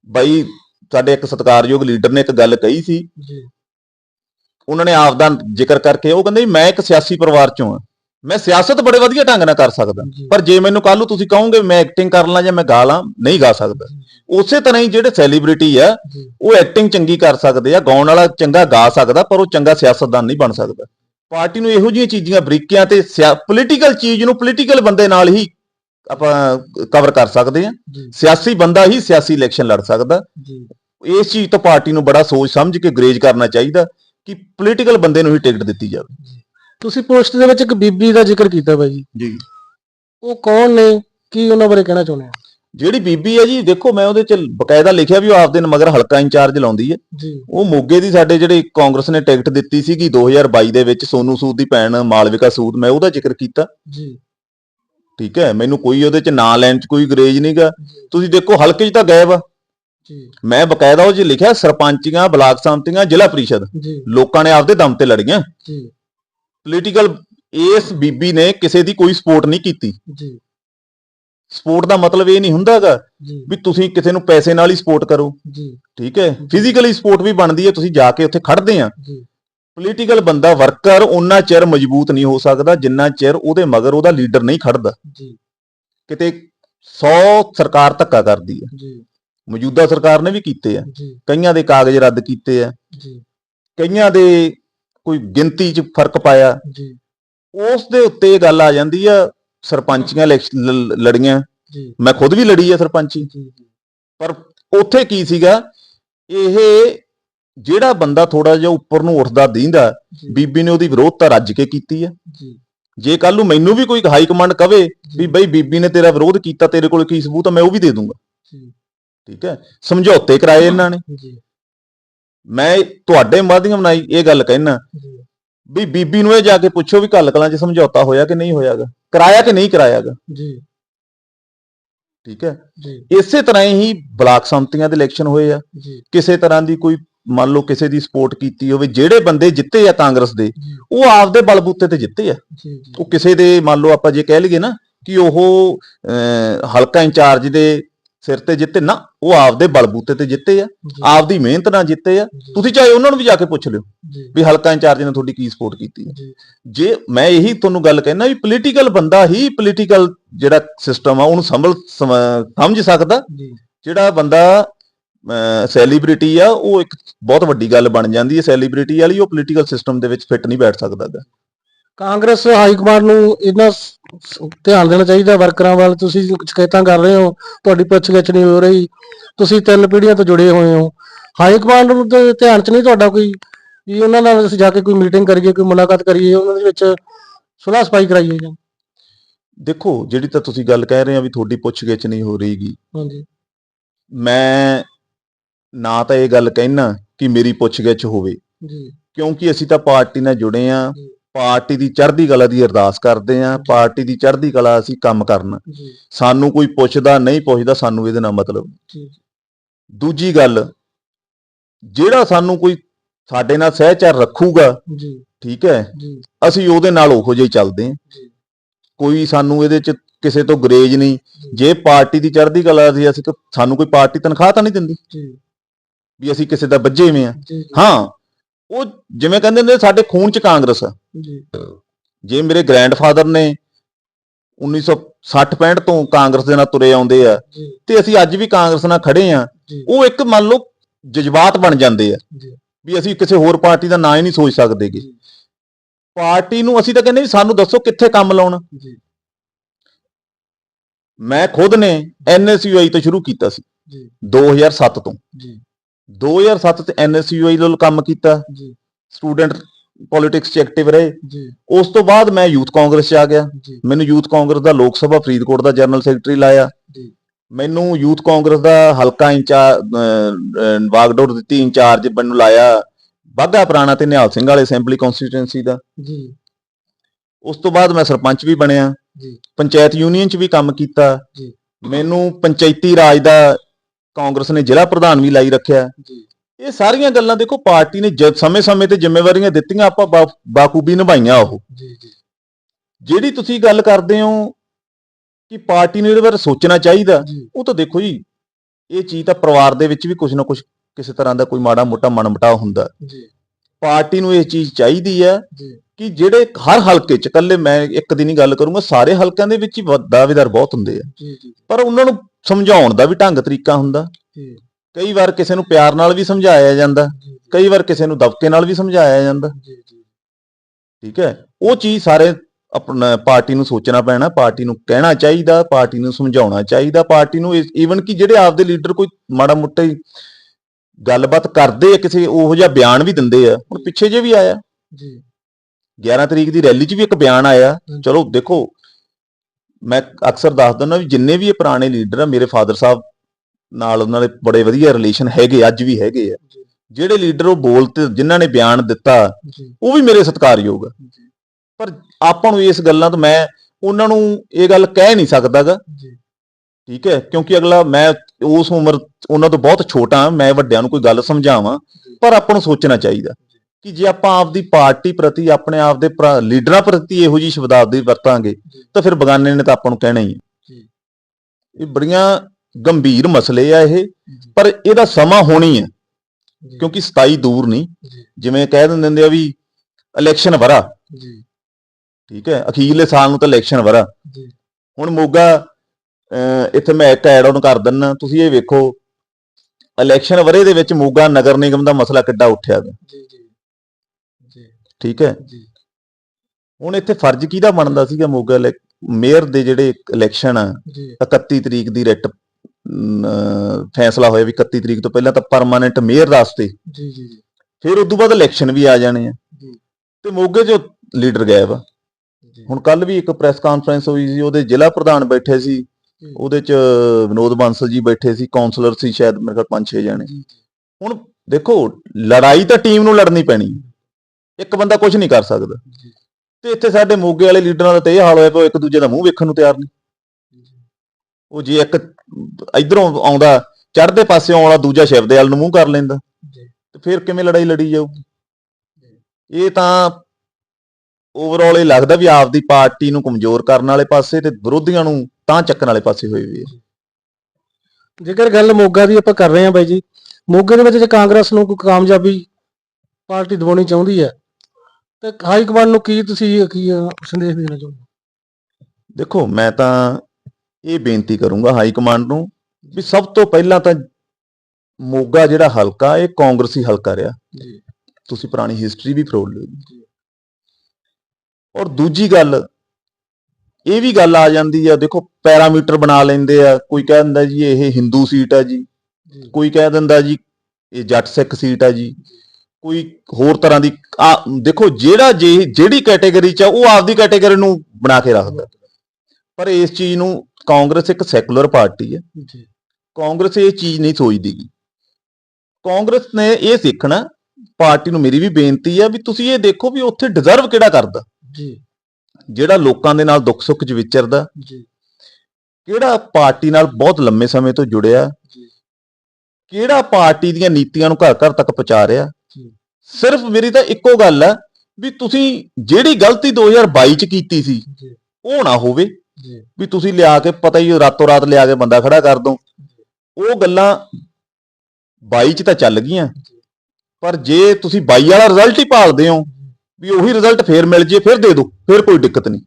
[SPEAKER 2] ਬਾਈ ਸਾਡੇ ਇੱਕ ਸਤਿਕਾਰਯੋਗ ਲੀਡਰ ਨੇ ਇੱਕ ਗੱਲ ਕਹੀ ਸੀ।
[SPEAKER 1] ਜੀ।
[SPEAKER 2] ਉਹਨਾਂ ਨੇ ਆਪ ਦਾ ਜ਼ਿਕਰ ਕਰਕੇ ਉਹ ਕਹਿੰਦੇ ਮੈਂ ਇੱਕ ਸਿਆਸੀ ਪਰਿਵਾਰ ਚੋਂ ਆ ਮੈਂ ਸਿਆਸਤ ਬੜੇ ਵਧੀਆ ਢੰਗ ਨਾਲ ਕਰ ਸਕਦਾ। ਪਰ ਜੇ ਮੈਨੂੰ ਕੱਲ ਨੂੰ ਤੁਸੀਂ ਕਹੋਗੇ ਮੈਂ ਐਕਟਿੰਗ ਕਰ ਲਾਂ ਜਾਂ ਮੈਂ ਗਾ ਲਾਂ ਨਹੀਂ ਗਾ ਸਕਦਾ। ਉਸੇ ਤਰ੍ਹਾਂ ਹੀ ਜਿਹੜੇ ਸੈਲੀਬ੍ਰਿਟੀ ਆ ਉਹ ਐਕਟਿੰਗ ਚੰਗੀ ਕਰ ਸਕਦੇ ਆ ਗਾਉਣ ਵਾਲਾ ਚੰਗਾ ਗਾ ਸਕਦਾ ਪਰ ਉਹ ਚੰਗਾ ਸਿਆਸਤਦਾਨ ਨਹੀਂ ਬਣ ਸਕਦਾ। ਪਾਰਟੀ ਨੂੰ ਇਹੋ ਜਿਹੀਆਂ ਚੀਜ਼ਾਂ ਬਰੀਕੀਆਂ ਤੇ ਪੋਲੀਟੀਕਲ ਚੀਜ਼ ਨੂੰ ਪੋਲੀਟੀਕਲ ਬੰਦੇ ਨਾਲ ਹੀ ਆਪਾਂ ਕਵਰ ਕਰ ਸਕਦੇ ਆ ਸਿਆਸੀ ਬੰਦਾ ਹੀ ਸਿਆਸੀ ਇਲੈਕਸ਼ਨ ਲੜ ਸਕਦਾ।
[SPEAKER 1] ਜੀ।
[SPEAKER 2] ਇਸ ਚੀਜ਼ ਤੋਂ ਪਾਰਟੀ ਨੂੰ ਬੜਾ ਸੋਚ ਸਮਝ ਕੇ ਗਰੇਜ ਕਰਨਾ ਚਾਹੀਦਾ ਕਿ ਪੋਲੀਟੀਕਲ ਬੰਦੇ ਨੂੰ ਹੀ ਟਿਕਟ ਦਿੱਤੀ ਜਾਵੇ।
[SPEAKER 1] ਤੁਸੀਂ ਪੋਸਟ ਦੇ ਵਿੱਚ ਇੱਕ ਬੀਬੀ ਦਾ ਜ਼ਿਕਰ ਕੀਤਾ ਬਾਈ ਜੀ। ਉਹ ਕੌਣ ਨੇ? ਕੀ ਉਹਨਾਂ ਬਾਰੇ ਕਹਿਣਾ ਚਾਹੁੰਦੇ ਆ
[SPEAKER 2] ਜਿਹੜੀ ਬੀਬੀ ਹੈ ਜੀ ਦੇਖੋ ਮੈਂ ਉਹਦੇ ਚ ਬਕਾਇਦਾ ਲਿਖਿਆ ਵੀ ਉਹ ਆਪਦੇ ਮਗਰ ਹਲਕਾ ਇੰਚਾਰਜ ਲਾਉਂਦੀ ਹੈ। ਉਹ ਮੋਗੇ ਦੀ ਸਾਡੇ ਜਿਹੜੇ ਕਾਂਗਰਸ ਨੇ ਟਿਕਟ ਦਿੱਤੀ ਸੀਗੀ 2022 ਦੇ ਵਿੱਚ ਸੋਨੂ ਸੂਦ ਦੀ ਭੈਣ ਮਾਲਵਿਕਾ ਸੂਦ ਮੈਂ ਉਹਦਾ ਜ਼ਿਕਰ ਕੀਤਾ।
[SPEAKER 1] ਜੀ।
[SPEAKER 2] ਠੀਕ ਹੈ ਮੈਨੂੰ ਕੋਈ ਉਹਦੇ ਚ ਨਾਂ ਲੈਣ ਚ ਕੋਈ ਗਰੇਜ ਨਹੀਂਗਾ ਤੁਸੀਂ ਦੇਖੋ ਹਲਕੇ ਚ ਤਾਂ ਗਾਇਬ ਆ।
[SPEAKER 1] ਜੀ।
[SPEAKER 2] ਮੈਂ ਬਕਾਇਦਾ ਉਹ 'ਚ ਲਿਖਿਆ ਸਰਪੰਚੀਆਂ ਬਲਾਕ ਸੰਮਤੀਆਂ ਜ਼ਿਲ੍ਹਾ ਪ੍ਰੀਸ਼ਦ। ਲੋਕਾਂ ਨੇ ਆਪਦੇ ਦਮ ਤੇ ਲੜੀਆਂ।
[SPEAKER 1] ਜੀ।
[SPEAKER 2] ਪੋਲੀਟੀਕਲ ਇਸ ਬੀਬੀ ਨੇ ਕਿਸੇ ਦੀ ਕੋਈ ਸਪੋਰਟ ਨਹੀਂ ਕੀਤੀ।
[SPEAKER 1] ਜੀ।
[SPEAKER 2] ਸਪੋਰਟ ਦਾ ਮਤਲਬ ਇਹ ਨਹੀਂ ਹੁੰਦਾਗਾ ਵੀ ਤੁਸੀਂ ਕਿਸੇ ਨੂੰ ਪੈਸੇ ਨਾਲ ਹੀ ਸਪੋਰਟ ਕਰੋ।
[SPEAKER 1] ਜੀ।
[SPEAKER 2] ਠੀਕ ਹੈ ਫਿਜ਼ੀਕਲੀ ਸਪੋਰਟ ਵੀ ਬਣਦੀ ਹੈ ਤੁਸੀਂ ਜਾ ਕੇ ਉੱਥੇ ਖੜਦੇ ਆ।
[SPEAKER 1] ਜੀ।
[SPEAKER 2] ਪੋਲੀਟੀਕਲ ਬੰਦਾ ਵਰਕਰ ਉਹਨਾਂ ਚਿਰ ਮਜ਼ਬੂਤ ਨਹੀਂ ਹੋ ਸਕਦਾ ਜਿੰਨਾ ਚਿਰ ਉਹਦੇ ਮਗਰ ਉਹਦਾ ਲੀਡਰ ਨਹੀਂ ਖੜਦਾ।
[SPEAKER 1] ਜੀ।
[SPEAKER 2] ਕਿਤੇ 100 ਸਰਕਾਰ ਧੱਕਾ ਕਰਦੀ ਹੈ
[SPEAKER 1] ਜੀ।
[SPEAKER 2] ਮੌਜੂਦਾ ਸਰਕਾਰ ਨੇ ਵੀ ਕੀਤੇ ਆ। ਕਈਆਂ ਦੇ ਕਾਗਜ਼ ਰੱਦ ਕੀਤੇ ਆ।
[SPEAKER 1] ਜੀ।
[SPEAKER 2] ਕਈਆਂ ਦੇ ਕੋਈ ਗਿਣਤੀ 'ਚ ਫ਼ਰਕ ਪਾਇਆ।
[SPEAKER 1] ਜੀ।
[SPEAKER 2] ਉਸ ਦੇ ਉੱਤੇ ਇਹ ਗੱਲ ਆ ਜਾਂਦੀ ਆ ਸਰਪੰਚੀਆਂ ਲੜੀਆਂ।
[SPEAKER 1] ਜੀ।
[SPEAKER 2] ਮੈਂ ਖੁਦ ਵੀ ਲੜੀ ਆ ਸਰਪੰਚੀ। ਪਰ ਉੱਥੇ ਕੀ ਸੀਗਾ? ਇਹ ਜਿਹੜਾ ਬੰਦਾ ਥੋੜਾ ਜਿਹਾ ਉੱਪਰ ਨੂੰ ਉੱਠਦਾ ਦੀਂਦਾ ਬੀਬੀ ਨੇ ਉਹਦੀ ਵਿਰੋਧਤਾ ਰੱਜ ਕੇ ਕੀਤੀ ਆ
[SPEAKER 1] ਜੀ।
[SPEAKER 2] ਜੇ ਕੱਲ ਨੂੰ ਮੈਨੂੰ ਵੀ ਕੋਈ ਹਾਈ ਕਮਾਂਡ ਕਵੇ ਵੀ ਬਈ ਬੀਬੀ ਨੇ ਤੇਰਾ ਵਿਰੋਧ ਕੀਤਾ ਤੇਰੇ ਕੋਲ ਕੀ ਸਬੂਤ ਆ ਮੈਂ ਉਹ ਵੀ ਦੇ ਦੂੰਗਾ।
[SPEAKER 1] ਜੀ।
[SPEAKER 2] ਠੀਕ ਹੈ? ਸਮਝੌਤੇ ਕਰਾਏ ਇਹਨਾਂ ਨੇ।
[SPEAKER 1] ਜੀ।
[SPEAKER 2] ਮੈਂ ਤੁਹਾਡੇ ਮਾਧਿਅਮ ਨਾਲ ਹੀ ਇਹ ਗੱਲ ਕਹਿਣਾ ਵੀ ਬੀਬੀ ਨੂੰ ਇਹ ਜਾ ਕੇ ਪੁੱਛੋ ਵੀ ਕੱਲ ਕਲਾਂ 'ਚ ਸਮਝੌਤਾ ਹੋਇਆ ਕਿ ਨਹੀਂ ਹੋਇਆਗਾ? ਕਰਾਇਆ ਕਿ ਨਹੀਂ ਕਰਾਇਆਗਾ?
[SPEAKER 1] ਜੀ।
[SPEAKER 2] ਠੀਕ ਹੈ?
[SPEAKER 1] ਜੀ।
[SPEAKER 2] ਇਸੇ ਤਰ੍ਹਾਂ ਹੀ ਬਲਾਕ ਸੰਮਤੀਆਂ ਦੇ ਇਲੈਕਸ਼ਨ ਹੋਏ ਆ। ਕਿਸੇ ਤਰ੍ਹਾਂ ਦੀ ਕੋਈ ਮੰਨ ਲਓ ਕਿਸੇ ਦੀ ਸਪੋਰਟ ਕੀਤੀ ਹੋਵੇ ਜਿਹੜੇ ਬੰਦੇ ਜਿੱਤੇ ਆ ਕਾਂਗਰਸ ਦੇ ਉਹ ਆਪਦੇ ਬਲਬੂਤੇ ਤੇ ਜਿੱਤੇ ਆ। ਉਹ ਕਿਸੇ ਦੇ ਮੰਨ ਲਓ ਆਪਾਂ ਜੇ ਕਹਿ ਲਈਏ ਨਾ ਕਿ ਉਹ ਹਲਕਾ ਇੰਚਾਰਜ ਦੇ ਸਿਰ ਤੇ ਜਿੱਤੇ ਨਾ ਉਹ ਆਪਦੇ ਬਲਬੂਤੇ ਤੇ ਜਿੱਤੇ ਆ ਆਪਦੀ ਮਿਹਨਤ ਨਾਲ ਜਿੱਤੇ ਆ। ਤੁਸੀਂ ਚਾਹੇ ਉਹਨਾਂ ਨੂੰ ਵੀ ਜਾ ਕੇ ਪੁੱਛ ਲਿਓ ਵੀ ਹਲਕਾ ਇੰਚਾਰਜ ਨੇ ਤੁਹਾਡੀ ਕੀ ਸਪੋਰਟ ਕੀਤੀ। ਹੈ
[SPEAKER 1] ਜੀ
[SPEAKER 2] ਮੈਂ ਇਹੀ ਤੁਹਾਨੂੰ ਗੱਲ ਕਹਿਣਾ ਵੀ ਪੋਲੀਟੀਕਲ ਬੰਦਾ ਹੀ ਪੋਲੀਟੀਕਲ ਜਿਹੜਾ ਸਿਸਟਮ ਆ ਉਹਨੂੰ ਸੰਭਲ ਸਮ- ਸਮਝ ਸਕਦਾ। ਜਿਹੜਾ ਬੰਦਾ ਸੈਲੀਬ੍ਰਿਟੀ ਆ ਉਹ ਇੱਕ ਬਹੁਤ ਵੱਡੀ ਗੱਲ ਬਣ ਜਾਂਦੀ ਹੈ। ਸੈਲੀਬ੍ਰਿਟੀ ਵਾਲੀ ਉਹ ਪੋਲੀਟੀਕਲ ਸਿਸਟਮ ਦੇ ਵਿੱਚ ਫਿੱਟ ਨਹੀਂ ਬੈਠ ਸਕਦਾ ਗਾ।
[SPEAKER 1] ਕਾਂਗਰਸ ਹਾਈ ਕਮਾਂਡ ਨੂੰ ਇਹਨਾਂ ਧਿਆਨ ਦੇਣਾ ਚਾਹੀਦਾ ਵਰਕਰਾਂ ਵੱਲ। ਤੁਸੀਂ ਸ਼ਿਕਾਇਤਾਂ ਕਰ ਰਹੇ ਹੋ ਤੁਹਾਡੀ ਪੁੱਛਗਿੱਛ ਨਹੀਂ ਹੋ ਰਹੀ। ਤੁਸੀਂ ਤਿੰਨ ਪੀੜ੍ਹੀਆਂ ਤੋਂ ਜੁੜੇ ਹੋਏ ਹੋ। ਹਾਈ ਕਮਾਂਡ ਨੂੰ ਤੇ ਧਿਆਨ 'ਚ ਨਹੀਂ ਤੁਹਾਡਾ ਕੋਈ? ਵੀ ਉਹਨਾਂ ਨਾਲ ਅਸੀਂ ਜਾ ਕੇ ਕੋਈ ਮੀਟਿੰਗ ਕਰੀਏ ਕੋਈ ਮੁਲਾਕਾਤ ਕਰੀਏ ਉਹਨਾਂ ਦੇ ਵਿੱਚ ਸੁਲ੍ਹਾ ਸਫ਼ਾਈ ਕਰਾਈਏ ਜਾਂ?
[SPEAKER 2] ਦੇਖੋ ਜਿਹੜੀ ਤਾਂ ਤੁਸੀਂ ਗੱਲ ਕਹਿ ਰਹੇ ਆ ਵੀ ਤੁਹਾਡੀ ਪੁੱਛਗਿੱਛ ਨਹੀਂ ਹੋ ਰਹੀਗੀ।
[SPEAKER 1] ਹਾਂਜੀ।
[SPEAKER 2] ਮੈਂ ਨਾ ਤਾਂ ਇਹ ਗੱਲ ਕਹਿਣਾ ਕਿ ਮੇਰੀ ਪੁੱਛਗਿੱਛ ਹੋਵੇ।
[SPEAKER 1] ਜੀ।
[SPEAKER 2] ਕਿਉਂਕਿ ਅਸੀਂ ਤਾਂ ਪਾਰਟੀ ਨਾਲ ਜੁੜੇ ਆ। ਪਾਰਟੀ ਦੀ ਚੜ੍ਹਦੀ ਕਲਾ ਦੀ ਅਰਦਾਸ ਕਰਦੇ ਆ। ਪਾਰਟੀ ਦੀ ਚੜ੍ਹਦੀ ਕਲਾ ਅਸੀਂ ਕੰਮ ਕਰਨਾ। ਸਾਨੂੰ ਕੋਈ ਪੁੱਛਦਾ ਨਹੀਂ ਪੁੱਛਦਾ ਸਾਨੂੰ ਇਹਦੇ ਨਾਲ ਮਤਲਬ ਦੂਜੀ ਗੱਲ ਜਿਹੜਾ ਸਾਨੂੰ ਕੋਈ ਸਾਡੇ ਨਾਲ ਸਹਿਚਾਰ ਰੱਖੂਗਾ
[SPEAKER 1] ਜੀ।
[SPEAKER 2] ਠੀਕ ਹੈ?
[SPEAKER 1] ਜੀ।
[SPEAKER 2] ਅਸੀਂ ਉਹਦੇ ਨਾਲ ਉਹੋ ਜਿਹੇ ਹੀ ਚੱਲਦੇ ਹਾਂ ਕੋਈ ਸਾਨੂੰ ਇਹਦੇ ਚ ਕਿਸੇ ਤੋਂ ਗਰੇਜ ਨਹੀਂ। ਜੇ। ਪਾਰਟੀ ਦੀ ਚੜ੍ਹਦੀ ਕਲਾ ਸੀ ਅਸੀਂ ਸਾਨੂੰ ਕੋਈ ਪਾਰਟੀ ਤਨਖਾਹ ਤਾਂ ਨਹੀਂ ਦਿੰਦੀ।
[SPEAKER 1] ਜੀ।
[SPEAKER 2] ਵੀ ਅਸੀਂ ਕਿਸੇ ਦਾ ਬੱਝੇ ਹੋਏ ਆ ਹਾਂ ਉਹ ਜਿਵੇਂ ਕਹਿੰਦੇ ਨੇ ਸਾਡੇ ਖੂਨ ਚ ਕਾਂਗਰਸ। ਆ
[SPEAKER 1] ਜੀ।
[SPEAKER 2] ਜੇ ਮੇਰੇ ਗ੍ਰੈਂਡਫਾਦਰ ਨੇ 1960 65 ਤੋਂ ਕਾਂਗਰਸ ਦੇ ਨਾਲ ਤੁਰੇ ਆਉਂਦੇ ਆ ਤੇ ਅਸੀਂ ਅੱਜ ਵੀ ਕਾਂਗਰਸ ਨਾਲ ਖੜੇ ਆ ਉਹ ਇੱਕ ਮੰਨ ਲਓ ਜਜ਼ਬਾਤ ਬਣ ਜਾਂਦੇ ਆ ਵੀ ਅਸੀਂ ਕਿਸੇ ਹੋਰ ਪਾਰਟੀ ਦਾ ਨਾਂ ਹੀ ਨਹੀਂ ਸੋਚ ਸਕਦੇਗੇ ਪਾਰਟੀ ਨੂੰ ਅਸੀਂ ਤਾਂ ਕਹਿੰਦੇ ਵੀ ਸਾਨੂੰ ਦੱਸੋ ਕਿੱਥੇ ਕੰਮ ਲਾਉਣਾ। ਮੈਂ ਖੁਦ ਨੇ ਐਨਐਸਯੂਆਈ ਤੋਂ ਸ਼ੁਰੂ ਕੀਤਾ ਸੀ।
[SPEAKER 1] ਜੀ।
[SPEAKER 2] 2007 ਤੋਂ।
[SPEAKER 1] ਜੀ।
[SPEAKER 2] 2007 ਤੇ ਐਨਐਸਯੂਆਈ ਨਾਲ ਕੰਮ ਕੀਤਾ।
[SPEAKER 1] ਜੀ।
[SPEAKER 2] ਸਟੂਡੈਂਟ ਪੋਲਿਟਿਕਸ 'ਚ ਐਕਟਿਵ ਰਹੇ।
[SPEAKER 1] ਜੀ।
[SPEAKER 2] ਉਸ ਤੋਂ ਬਾਅਦ ਮੈਂ ਯੂਥ ਕਾਂਗਰਸ 'ਚ ਆ ਗਿਆ। ਮੈਨੂੰ ਯੂਥ ਕਾਂਗਰਸ ਦਾ ਲੋਕ ਸਭਾ ਫਰੀਦਕੋਟ ਦਾ ਜਨਰਲ ਸੈਕਟਰੀ ਲਾਇਆ।
[SPEAKER 1] ਜੀ।
[SPEAKER 2] ਮੈਨੂੰ ਯੂਥ ਕਾਂਗਰਸ ਦਾ ਹਲਕਾ ਇੰਚਾਰਜ ਵਾਗਡੋਰ ਦਿੱਤੀ ਇੰਚਾਰਜ ਮੈਨੂੰ ਲਾਇਆ। ਬਾਗਾ ਪੁਰਾਣਾ ਤੇ ਨਿਹਾਲ ਸਿੰਘ ਵਾਲੇ ਅਸੈਂਬਲੀ ਕਨਸਟੀਟੂਐਂਸੀ ਦਾ।
[SPEAKER 1] ਜੀ।
[SPEAKER 2] ਉਸ ਤੋਂ ਬਾਅਦ ਮੈਂ ਸਰਪੰਚ ਵੀ ਬਣਿਆ।
[SPEAKER 1] ਜੀ।
[SPEAKER 2] ਪੰਚਾਇਤ ਯੂਨੀਅਨ ਚ ਵੀ ਕੰਮ ਕੀਤਾ।
[SPEAKER 1] ਜੀ।
[SPEAKER 2] ਮੈਨੂੰ ਪੰਚਾਇਤੀ ਰਾਜ ਦਾ ਕਾਂਗਰਸ ਨੇ ਜ਼ਿਲ੍ਹਾ ਪ੍ਰਧਾਨ ਵੀ ਲਾਈ ਰੱਖਿਆ।
[SPEAKER 1] ਜੀ।
[SPEAKER 2] ਇਹ ਸਾਰੀਆਂ ਗੱਲਾਂ ਦੇਖੋ ਪਾਰਟੀ ਨੇ ਜਦ ਸਮੇਂ-ਸਮੇਂ ਤੇ ਜ਼ਿੰਮੇਵਾਰੀਆਂ ਦਿੱਤੀਆਂ ਆਪਾਂ ਬਾਖੂਬੀ ਨਿਭਾਈਆਂ ਉਹ।
[SPEAKER 1] ਜੀ ਜੀ।
[SPEAKER 2] ਜਿਹੜੀ ਤੁਸੀਂ ਗੱਲ ਕਰਦੇ ਹੋ ਕਿ ਪਾਰਟੀ ਨੂੰ ਇਹਦੇ ਬਾਰੇ ਸੋਚਣਾ ਚਾਹੀਦਾ ਉਹ ਤਾਂ ਦੇਖੋ ਜੀ ਇਹ ਚੀਜ਼ ਤਾਂ ਪਰਿਵਾਰ ਦੇ ਵਿੱਚ ਵੀ ਕੁਝ ਨਾ ਕੁਝ ਕਿਸੇ ਤਰ੍ਹਾਂ ਦਾ ਕੋਈ ਮਾੜਾ ਮੋਟਾ ਮਨਮਟਾਵ ਹੁੰਦਾ।
[SPEAKER 1] ਜੀ।
[SPEAKER 2] ਪਾਰਟੀ ਨੂੰ ਇਹ ਚੀਜ਼ ਚਾਹੀਦੀ ਹੈ ਕਿ ਜਿਹੜੇ ਹਰ ਹਲਕੇ ਚ ਇਕੱਲੇ ਮੈਂ ਇੱਕ ਦਿਨ ਹੀ ਗੱਲ ਕਰੂੰਗਾ ਸਾਰੇ ਹਲਕਿਆਂ ਦੇ ਵਿੱਚ ਹੀ ਦਾਅਵੇਦਾਰ ਬਹੁਤ ਹੁੰਦੇ ਆ। ਪਰ ਉਹਨਾਂ ਨੂੰ ਸਮਝਾਉਣ ਦਾ ਵੀ ਢੰਗ ਤਰੀਕਾ ਹੁੰਦਾ। ਕਈ ਵਾਰ ਕਿਸੇ ਨੂੰ ਪਿਆਰ ਨਾਲ ਵੀ ਸਮਝਾਇਆ ਜਾਂਦਾ। ਕਈ ਵਾਰ ਕਿਸੇ ਨੂੰ ਦਬਕੇ ਨਾਲ ਵੀ ਸਮਝਾਇਆ ਜਾਂਦਾ। ਠੀਕ ਹੈ। ਉਹ ਚੀਜ਼ ਸਾਰੇ ਆਪਣਾ ਪਾਰਟੀ ਨੂੰ ਸੋਚਣਾ ਪੈਣਾ ਪਾਰਟੀ ਨੂੰ ਕਹਿਣਾ ਚਾਹੀਦਾ ਪਾਰਟੀ ਨੂੰ ਸਮਝਾਉਣਾ ਚਾਹੀਦਾ ਪਾਰਟੀ ਨੂੰ ਈਵਨ ਕਿ ਜਿਹੜੇ ਆਪਦੇ ਲੀਡਰ ਕੋਈ ਮਾੜਾ ਮੋਟਾ ਹੀ ਗੱਲਬਾਤ ਕਰਦੇ ਆ ਕਿਸੇ ਉਹੋ ਜਿਹਾ ਬਿਆਨ ਵੀ ਦਿੰਦੇ ਆ ਹੁਣ ਪਿੱਛੇ ਜੇ ਵੀ ਆਇਆ।
[SPEAKER 1] ਜੀ।
[SPEAKER 2] 11 ਤਰੀਕ ਦੀ ਰੈਲੀ 'ਚ ਵੀ ਇੱਕ ਬਿਆਨ ਆਇਆ। ਚਲੋ ਦੇਖੋ ਮੈਂ ਅਕਸਰ ਦੱਸ ਦਿੰਦਾ ਵੀ ਜਿੰਨੇ ਵੀ ਇਹ ਪੁਰਾਣੇ ਲੀਡਰ ਆ ਮੇਰੇ ਫਾਦਰ ਸਾਹਿਬ ਨਾਲ ਉਹਨਾਂ ਦੇ ਬੜੇ ਵਧੀਆ ਰਿਲੇਸ਼ਨ ਹੈਗੇ ਅੱਜ ਵੀ ਹੈਗੇ ਆ। ਜਿਹੜੇ ਲੀਡਰ ਉਹ ਬੋਲ ਤੇ ਜਿਨ੍ਹਾਂ ਨੇ ਬਿਆਨ ਦਿੱਤਾ ਉਹ ਵੀ ਮੇਰੇ ਸਤਿਕਾਰਯੋਗ ਆ। ਪਰ ਆਪਾਂ ਨੂੰ ਇਸ ਗੱਲਾਂ ਤੋਂ ਮੈਂ ਉਹਨਾਂ ਨੂੰ ਇਹ ਗੱਲ ਕਹਿ ਨਹੀਂ ਸਕਦਾਗਾ। ਠੀਕ ਹੈ ਕਿਉਂਕਿ ਅਗਲਾ ਮੈਂ ਉਸ ਉਮਰ ਉਹਨਾਂ ਤੋਂ ਬਹੁਤ ਛੋਟਾ ਮੈਂ ਵੱਡਿਆਂ ਨੂੰ ਕੋਈ ਗੱਲ ਸਮਝਾਵਾਂ ਪਰ ਆਪਾਂ ਨੂੰ ਸੋਚਣਾ ਚਾਹੀਦਾ। ਕਿ ਜੇ ਆਪਾਂ ਆਪਦੀ ਪਾਰਟੀ ਪ੍ਰਤੀ ਆਪਣੇ ਆਪ ਦੇ ਲੀਡਰਾਂ ਪ੍ਰਤੀ ਇਹੋ ਜਿਹੀ ਸ਼ਬਦਾਵਲੀ ਵਰਤਾਂਗੇ ਤਾਂ ਫਿਰ ਬਗਾਨੇ ਨੇ ਤਾਂ ਆਪਾਂ ਨੂੰ ਕਹਿਣਾ ਹੀ ਹੈ।
[SPEAKER 1] ਜੀ।
[SPEAKER 2] ਇਹ ਬੜੀਆਂ ਗੰਭੀਰ ਮਸਲੇ ਆ ਇਹ
[SPEAKER 1] ਜੀ।
[SPEAKER 2] ਪਰ ਇਹਦਾ ਸਮਾਂ ਹੋਣੀ ਹੈ
[SPEAKER 1] ਜੀ।
[SPEAKER 2] ਕਿਉਂਕਿ 27 ਦੂਰ ਨਹੀਂ।
[SPEAKER 1] ਜੀ।
[SPEAKER 2] ਜਿਵੇਂ ਕਹਿ ਦਿੰਦੇ ਆ ਵੀ ਇਲੈਕਸ਼ਨ ਵਰਾ।
[SPEAKER 1] ਜੀ।
[SPEAKER 2] ਠੀਕ ਹੈ ਅਖੀਰਲੇ ਸਾਲ ਨੂੰ ਤਾਂ ਇਲੈਕਸ਼ਨ ਵਰਾ।
[SPEAKER 1] ਜੀ।
[SPEAKER 2] ਹੁਣ ਮੋਗਾ ਇੱਥੇ ਮੈਂ ਇੱਕ ਐਡ ਆਨ ਕਰ ਦਿੰਨਾ ਤੁਸੀਂ ਇਹ ਵੇਖੋ ਇਲੈਕਸ਼ਨ ਵਰੇ ਦੇ ਵਿੱਚ ਮੋਗਾ ਨਗਰ ਨਿਗਮ ਦਾ ਮਸਲਾ ਕਿੱਡਾ ਉੱਠਿਆ
[SPEAKER 1] ਜੀ ਜੀ ਜੀ।
[SPEAKER 2] ਠੀਕ ਹੈ।
[SPEAKER 1] ਜੀ।
[SPEAKER 2] ਹੁਣ ਇੱਥੇ ਫਰਜ਼ ਕਿਹਦਾ ਬਣਦਾ ਸੀਗਾ ਮੋਗਾ ਮੇਅਰ ਦੇ ਜਿਹੜੇ ਇਲੈਕਸ਼ਨ ਆ
[SPEAKER 1] ਜੀ।
[SPEAKER 2] 31 ਤਰੀਕ ਦੀ ਰਿਟ ਫੈਸਲਾ ਹੋਇਆ ਵੀ 31 ਤਰੀਕ ਤੋਂ ਪਹਿਲਾਂ ਤਾਂ ਪਰਮਾਨੈਂਟ ਮੇਅਰ ਵਾਸਤੇ।
[SPEAKER 1] ਜੀ ਜੀ ਜੀ।
[SPEAKER 2] ਫਿਰ ਉਸ ਤੋਂ ਬਾਅਦ ਇਲੈਕਸ਼ਨ ਵੀ ਆ ਜਾਣੇ ਆ।
[SPEAKER 1] ਜੀ।
[SPEAKER 2] ਤੇ ਮੋਗੇ 'ਚ ਲੀਡਰ ਗਾਇਬ ਆ।
[SPEAKER 1] ਜੀ।
[SPEAKER 2] ਹੁਣ ਕੱਲ ਵੀ ਇੱਕ ਪ੍ਰੈਸ ਕਾਨਫਰੰਸ ਹੋਈ ਸੀ ਉਹਦੇ ਜ਼ਿਲ੍ਹਾ ਪ੍ਰਧਾਨ ਬੈਠੇ ਸੀ।
[SPEAKER 1] ਜੀ।
[SPEAKER 2] ਉਹਦੇ 'ਚ ਵਿਨੋਦ ਬਾਂਸਲ ਜੀ ਬੈਠੇ ਸੀ ਕਾਉਂਸਲਰ ਸੀ ਸ਼ਾਇਦ ਮੇਰੇ ਪੰਜ ਛੇ ਜਾਣੇ।
[SPEAKER 1] ਜੀ।
[SPEAKER 2] ਹੁਣ ਦੇਖੋ ਲੜਾਈ ਤਾਂ ਟੀਮ ਨੂੰ ਲੜਨੀ ਪੈਣੀ। ਇੱਕ ਬੰਦਾ ਕੁਝ ਨਹੀਂ ਕਰ ਸਕਦਾ। ਤੇ ਇੱਥੇ ਸਾਡੇ ਮੋਗੇ ਵਾਲੇ ਲੀਡਰਾਂ ਦਾ ਤੇ ਇਹ ਹਾਲ ਹੋਇਆ ਪਿਆ ਇੱਕ ਦੂਜੇ ਦਾ ਮੂੰਹ ਵੇਖਣ ਨੂੰ ਤਿਆਰ ਨਹੀਂ। ਉਹ ਜੇ ਇੱਕ ਇਧਰੋਂ ਆਉਂਦਾ, ਚੜ੍ਹਦੇ ਪਾਸੇ ਆਉਣਾ ਦੂਜਾ ਸ਼ਿਵਦੇ ਵਾਲ ਨੂੰ ਮੂੰਹ ਕਰ ਲੈਂਦਾ। ਤੇ ਫਿਰ ਕਿਵੇਂ ਲੜਾਈ ਲੜੀ ਜਾਊਗੀ? ਇਹ ਤਾਂ ਓਵਰਆਲ ਇਹ ਲੱਗਦਾ ਵੀ ਆਪਦੀ ਪਾਰਟੀ ਨੂੰ ਕਮਜ਼ੋਰ ਕਰਨ ਵਾਲੇ ਪਾਸੇ ਤੇ ਵਿਰੋਧੀਆਂ ਨੂੰ ਤਾਂ ਚੱਕਣ ਵਾਲੇ ਪਾਸੇ ਹੋਏ ਵੀ ਆ
[SPEAKER 1] ਜੇਕਰ ਗੱਲ ਮੋਗਾ ਦੀ ਆਪਾਂ ਕਰ ਰਹੇ ਹਾਂ ਬਾਈ ਜੀ, ਮੋਗੇ ਦੇ ਵਿੱਚ ਜੇ ਕਾਂਗਰਸ ਨੂੰ ਕੋਈ ਕਾਮਯਾਬੀ ਪਾਰਟੀ ਦਿਵਾਉਣੀ ਚਾਹੁੰਦੀ ਹੈ ਤੇ ਹਾਈ ਕਮਾਂਡ ਨੂੰ ਕੀ ਤੁਸੀਂ ਕੀ ਅਹ, ਸੰਦੇਸ਼ ਦੇਣਾ ਚਾਹੁੰਦੇ ਹੋ?
[SPEAKER 2] ਦੇਖੋ ਮੈਂ ਤਾਂ ਇਹ ਬੇਨਤੀ ਕਰੂੰਗਾ ਹਾਈ ਕਮਾਂਡ ਨੂੰ ਵੀ ਸਭ ਤੋਂ ਪਹਿਲਾਂ ਤਾਂ ਮੋਗਾ ਜਿਹੜਾ ਹਲਕਾ ਇਹ ਕਾਂਗਰਸੀ ਹਲਕਾ ਰਿਹਾ।
[SPEAKER 1] ਜੀ।
[SPEAKER 2] ਤੁਸੀਂ ਪੁਰਾਣੀ ਹਿਸਟਰੀ ਵੀ ਫਰੋਲ ਲਿਓ।
[SPEAKER 1] ਜੀ।
[SPEAKER 2] ਔਰ ਦੂਜੀ ਗੱਲ ਇਹ ਵੀ ਗੱਲ ਆ ਜਾਂਦੀ ਆ ਦੇਖੋ ਪੈਰਾਮੀਟਰ ਬਣਾ ਲੈਂਦੇ ਆ ਕੋਈ ਕਹਿ ਦਿੰਦਾ ਜੀ ਇਹ ਹਿੰਦੂ ਸੀਟ ਆ ਜੀ।
[SPEAKER 1] ਜੀ।
[SPEAKER 2] ਕੋਈ ਕਹਿ ਦਿੰਦਾ ਜੀ ਇਹ ਜੱਟ ਸਿੱਖ ਸੀਟ ਆ ਜੀ। ਕੋਈ ਹੋਰ ਤਰ੍ਹਾਂ ਦੀ ਆ ਦੇਖੋ ਜਿਹੜਾ ਜਿਹੜੀ ਕੈਟਾਗਰੀ ਚ ਉਹ ਆਪਦੀ ਕੈਟਾਗਰੀ ਨੂੰ ਬਣਾ ਕੇ ਰੱਖਦਾ ਪਰ ਇਸ ਚੀਜ਼ ਨੂੰ ਕਾਂਗਰਸ ਇੱਕ ਸੈਕੂਲਰ ਪਾਰਟੀ ਹੈ।
[SPEAKER 1] ਜੀ।
[SPEAKER 2] ਕਾਂਗਰਸ ਇਹ ਚੀਜ਼ ਨਹੀਂ ਸੋਚਦੀ। ਕਾਂਗਰਸ ਨੇ ਇਹ ਸਿੱਖਣਾ ਪਾਰਟੀ ਨੂੰ ਮੇਰੀ ਵੀ ਬੇਨਤੀ ਹੈ ਵੀ ਤੁਸੀਂ ਇਹ ਦੇਖੋ ਵੀ ਉੱਥੇ ਡਿਜ਼ਰਵ ਕਿਹੜਾ ਕਰਦਾ।
[SPEAKER 1] ਜੀ।
[SPEAKER 2] ਜਿਹੜਾ ਲੋਕਾਂ ਦੇ ਨਾਲ ਦੁੱਖ ਸੁੱਖ 'ਚ ਵਿਚਰਦਾ।
[SPEAKER 1] ਜੀ।
[SPEAKER 2] ਕਿਹੜਾ ਪਾਰਟੀ ਨਾਲ ਬਹੁਤ ਲੰਮੇ ਸਮੇਂ ਤੋਂ ਜੁੜਿਆ।
[SPEAKER 1] ਜੀ।
[SPEAKER 2] ਕਿਹੜਾ ਪਾਰਟੀ ਦੀਆਂ ਨੀਤੀਆਂ ਨੂੰ ਘਰ ਘਰ ਤੱਕ ਪਹੁੰਚਾ ਰਿਹਾ। ਸਿਰਫ ਮੇਰੀ ਤਾਂ ਇੱਕੋ ਗੱਲ ਹੈ ਵੀ ਤੁਸੀਂ ਜਿਹੜੀ ਗਲਤੀ 2022 ਚ ਕੀਤੀ ਸੀ ਉਹ ਨਾ ਹੋਵੇ। ਵੀ ਤੁਸੀਂ ਲਿਆ ਕੇ ਪਤਾ ਹੀ ਰਾਤੋਂ ਰਾਤ ਲਿਆ ਕੇ ਬੰਦਾ ਖੜਾ ਕਰ ਦੋ। ਉਹ ਗੱਲਾਂ 22 ਚ ਤਾਂ ਚੱਲ ਗਈਆਂ। ਪਰ ਜੇ ਤੁਸੀਂ 22 ਵਾਲਾ ਰਿਜ਼ਲਟ ਹੀ ਭਾਲਦੇ ਹੋ ਵੀ ਉਹੀ ਰਿਜ਼ਲਟ ਫੇਰ ਮਿਲ ਜੇ ਫਿਰ ਦੇ ਦਿਓ ਫਿਰ ਕੋਈ ਦਿੱਕਤ ਨਹੀਂ।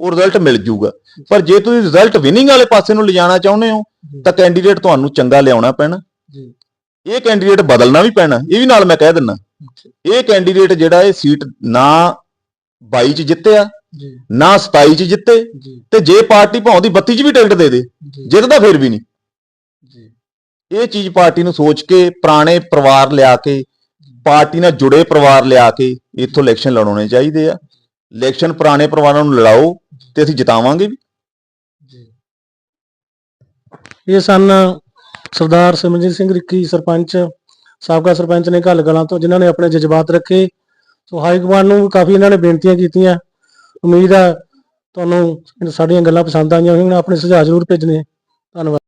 [SPEAKER 2] ਉਹ ਰਿਜ਼ਲਟ ਮਿਲ ਜੂਗਾ। ਪਰ ਜੇ ਤੁਸੀਂ ਰਿਜ਼ਲਟ ਵਿਨਿੰਗ ਵਾਲੇ ਪਾਸੇ ਨੂੰ ਲਿਜਾਣਾ ਚਾਹੁੰਦੇ ਹੋ ਤਾਂ ਕੈਂਡੀਡੇਟ ਤੁਹਾਨੂੰ ਚੰਗਾ ਲਿਆਉਣਾ ਪੈਣਾ।
[SPEAKER 1] ਜੀ।
[SPEAKER 2] ਇਹ ਕੈਂਡੀਡੇਟ ਬਦਲਣਾ ਵੀ ਪੈਣਾ ਇਹ ਵੀ ਨਾਲ ਮੈਂ ਕਹਿ ਦਿੰਨਾ। ਇਹ ਕੈਂਡੀਡੇਟ ਜਿਹੜਾ ਇਹ ਸੀਟ ਨਾ 22 ਚ ਜਿੱਤਿਆ ਨਾ 27 ਚ ਜਿੱਤੇ ਤੇ ਜੇ ਪਾਰਟੀ ਭਾਉਂਦੀ 32 ਚ ਵੀ ਟਿਕਟ ਦੇ ਦੇ ਜਿੱਤਦਾ ਫਿਰ ਵੀ ਨਹੀਂ। ਇਹ ਚੀਜ਼ ਪਾਰਟੀ ਨੂੰ ਸੋਚ ਕੇ ਪੁਰਾਣੇ ਪਰਿਵਾਰ ਲਿਆ ਕੇ ਪਾਰਟੀ ਨਾਲ ਜੁੜੇ ਪਰਿਵਾਰ ਲਿਆ ਕੇ ਇੱਥੋਂ ਇਲੈਕਸ਼ਨ ਲੜਾਉਣੇ ਚਾਹੀਦੇ ਆ। ਇਲੈਕਸ਼ਨ ਪੁਰਾਣੇ ਪਰਿਵਾਰਾਂ ਨੂੰ ਲੜਾਓ ਤੇ ਅਸੀਂ ਜਿਤਾਵਾਂਗੇ ਵੀ।
[SPEAKER 1] ਜੀ। ਇਹ ਸਨ ਸਰਦਾਰ ਸਿਮਰਜੀਤ ਸਿੰਘ ਰਿੱਕੀ ਸਰਪੰਚ, ਸਾਬਕਾ ਸਰਪੰਚ ਨੇ ਘੱਲ ਕਲਾਂ ਤੋਂ, ਜਿਨ੍ਹਾਂ ਨੇ ਆਪਣੇ ਜਜ਼ਬਾਤ ਰੱਖੇ। ਸੋ ਹਾਈ ਕਮਾਂਡ ਨੂੰ ਵੀ ਕਾਫੀ ਇਹਨਾਂ ਨੇ ਬੇਨਤੀਆਂ ਕੀਤੀਆਂ। ਉਮੀਦ ਆ ਤੁਹਾਨੂੰ ਸਾਡੀਆਂ ਗੱਲਾਂ ਪਸੰਦ ਆਈਆਂ ਹੋਣਗੀਆਂ, ਆਪਣੇ ਸੁਝਾਅ ਜ਼ਰੂਰ ਭੇਜਣੇ। ਧੰਨਵਾਦ।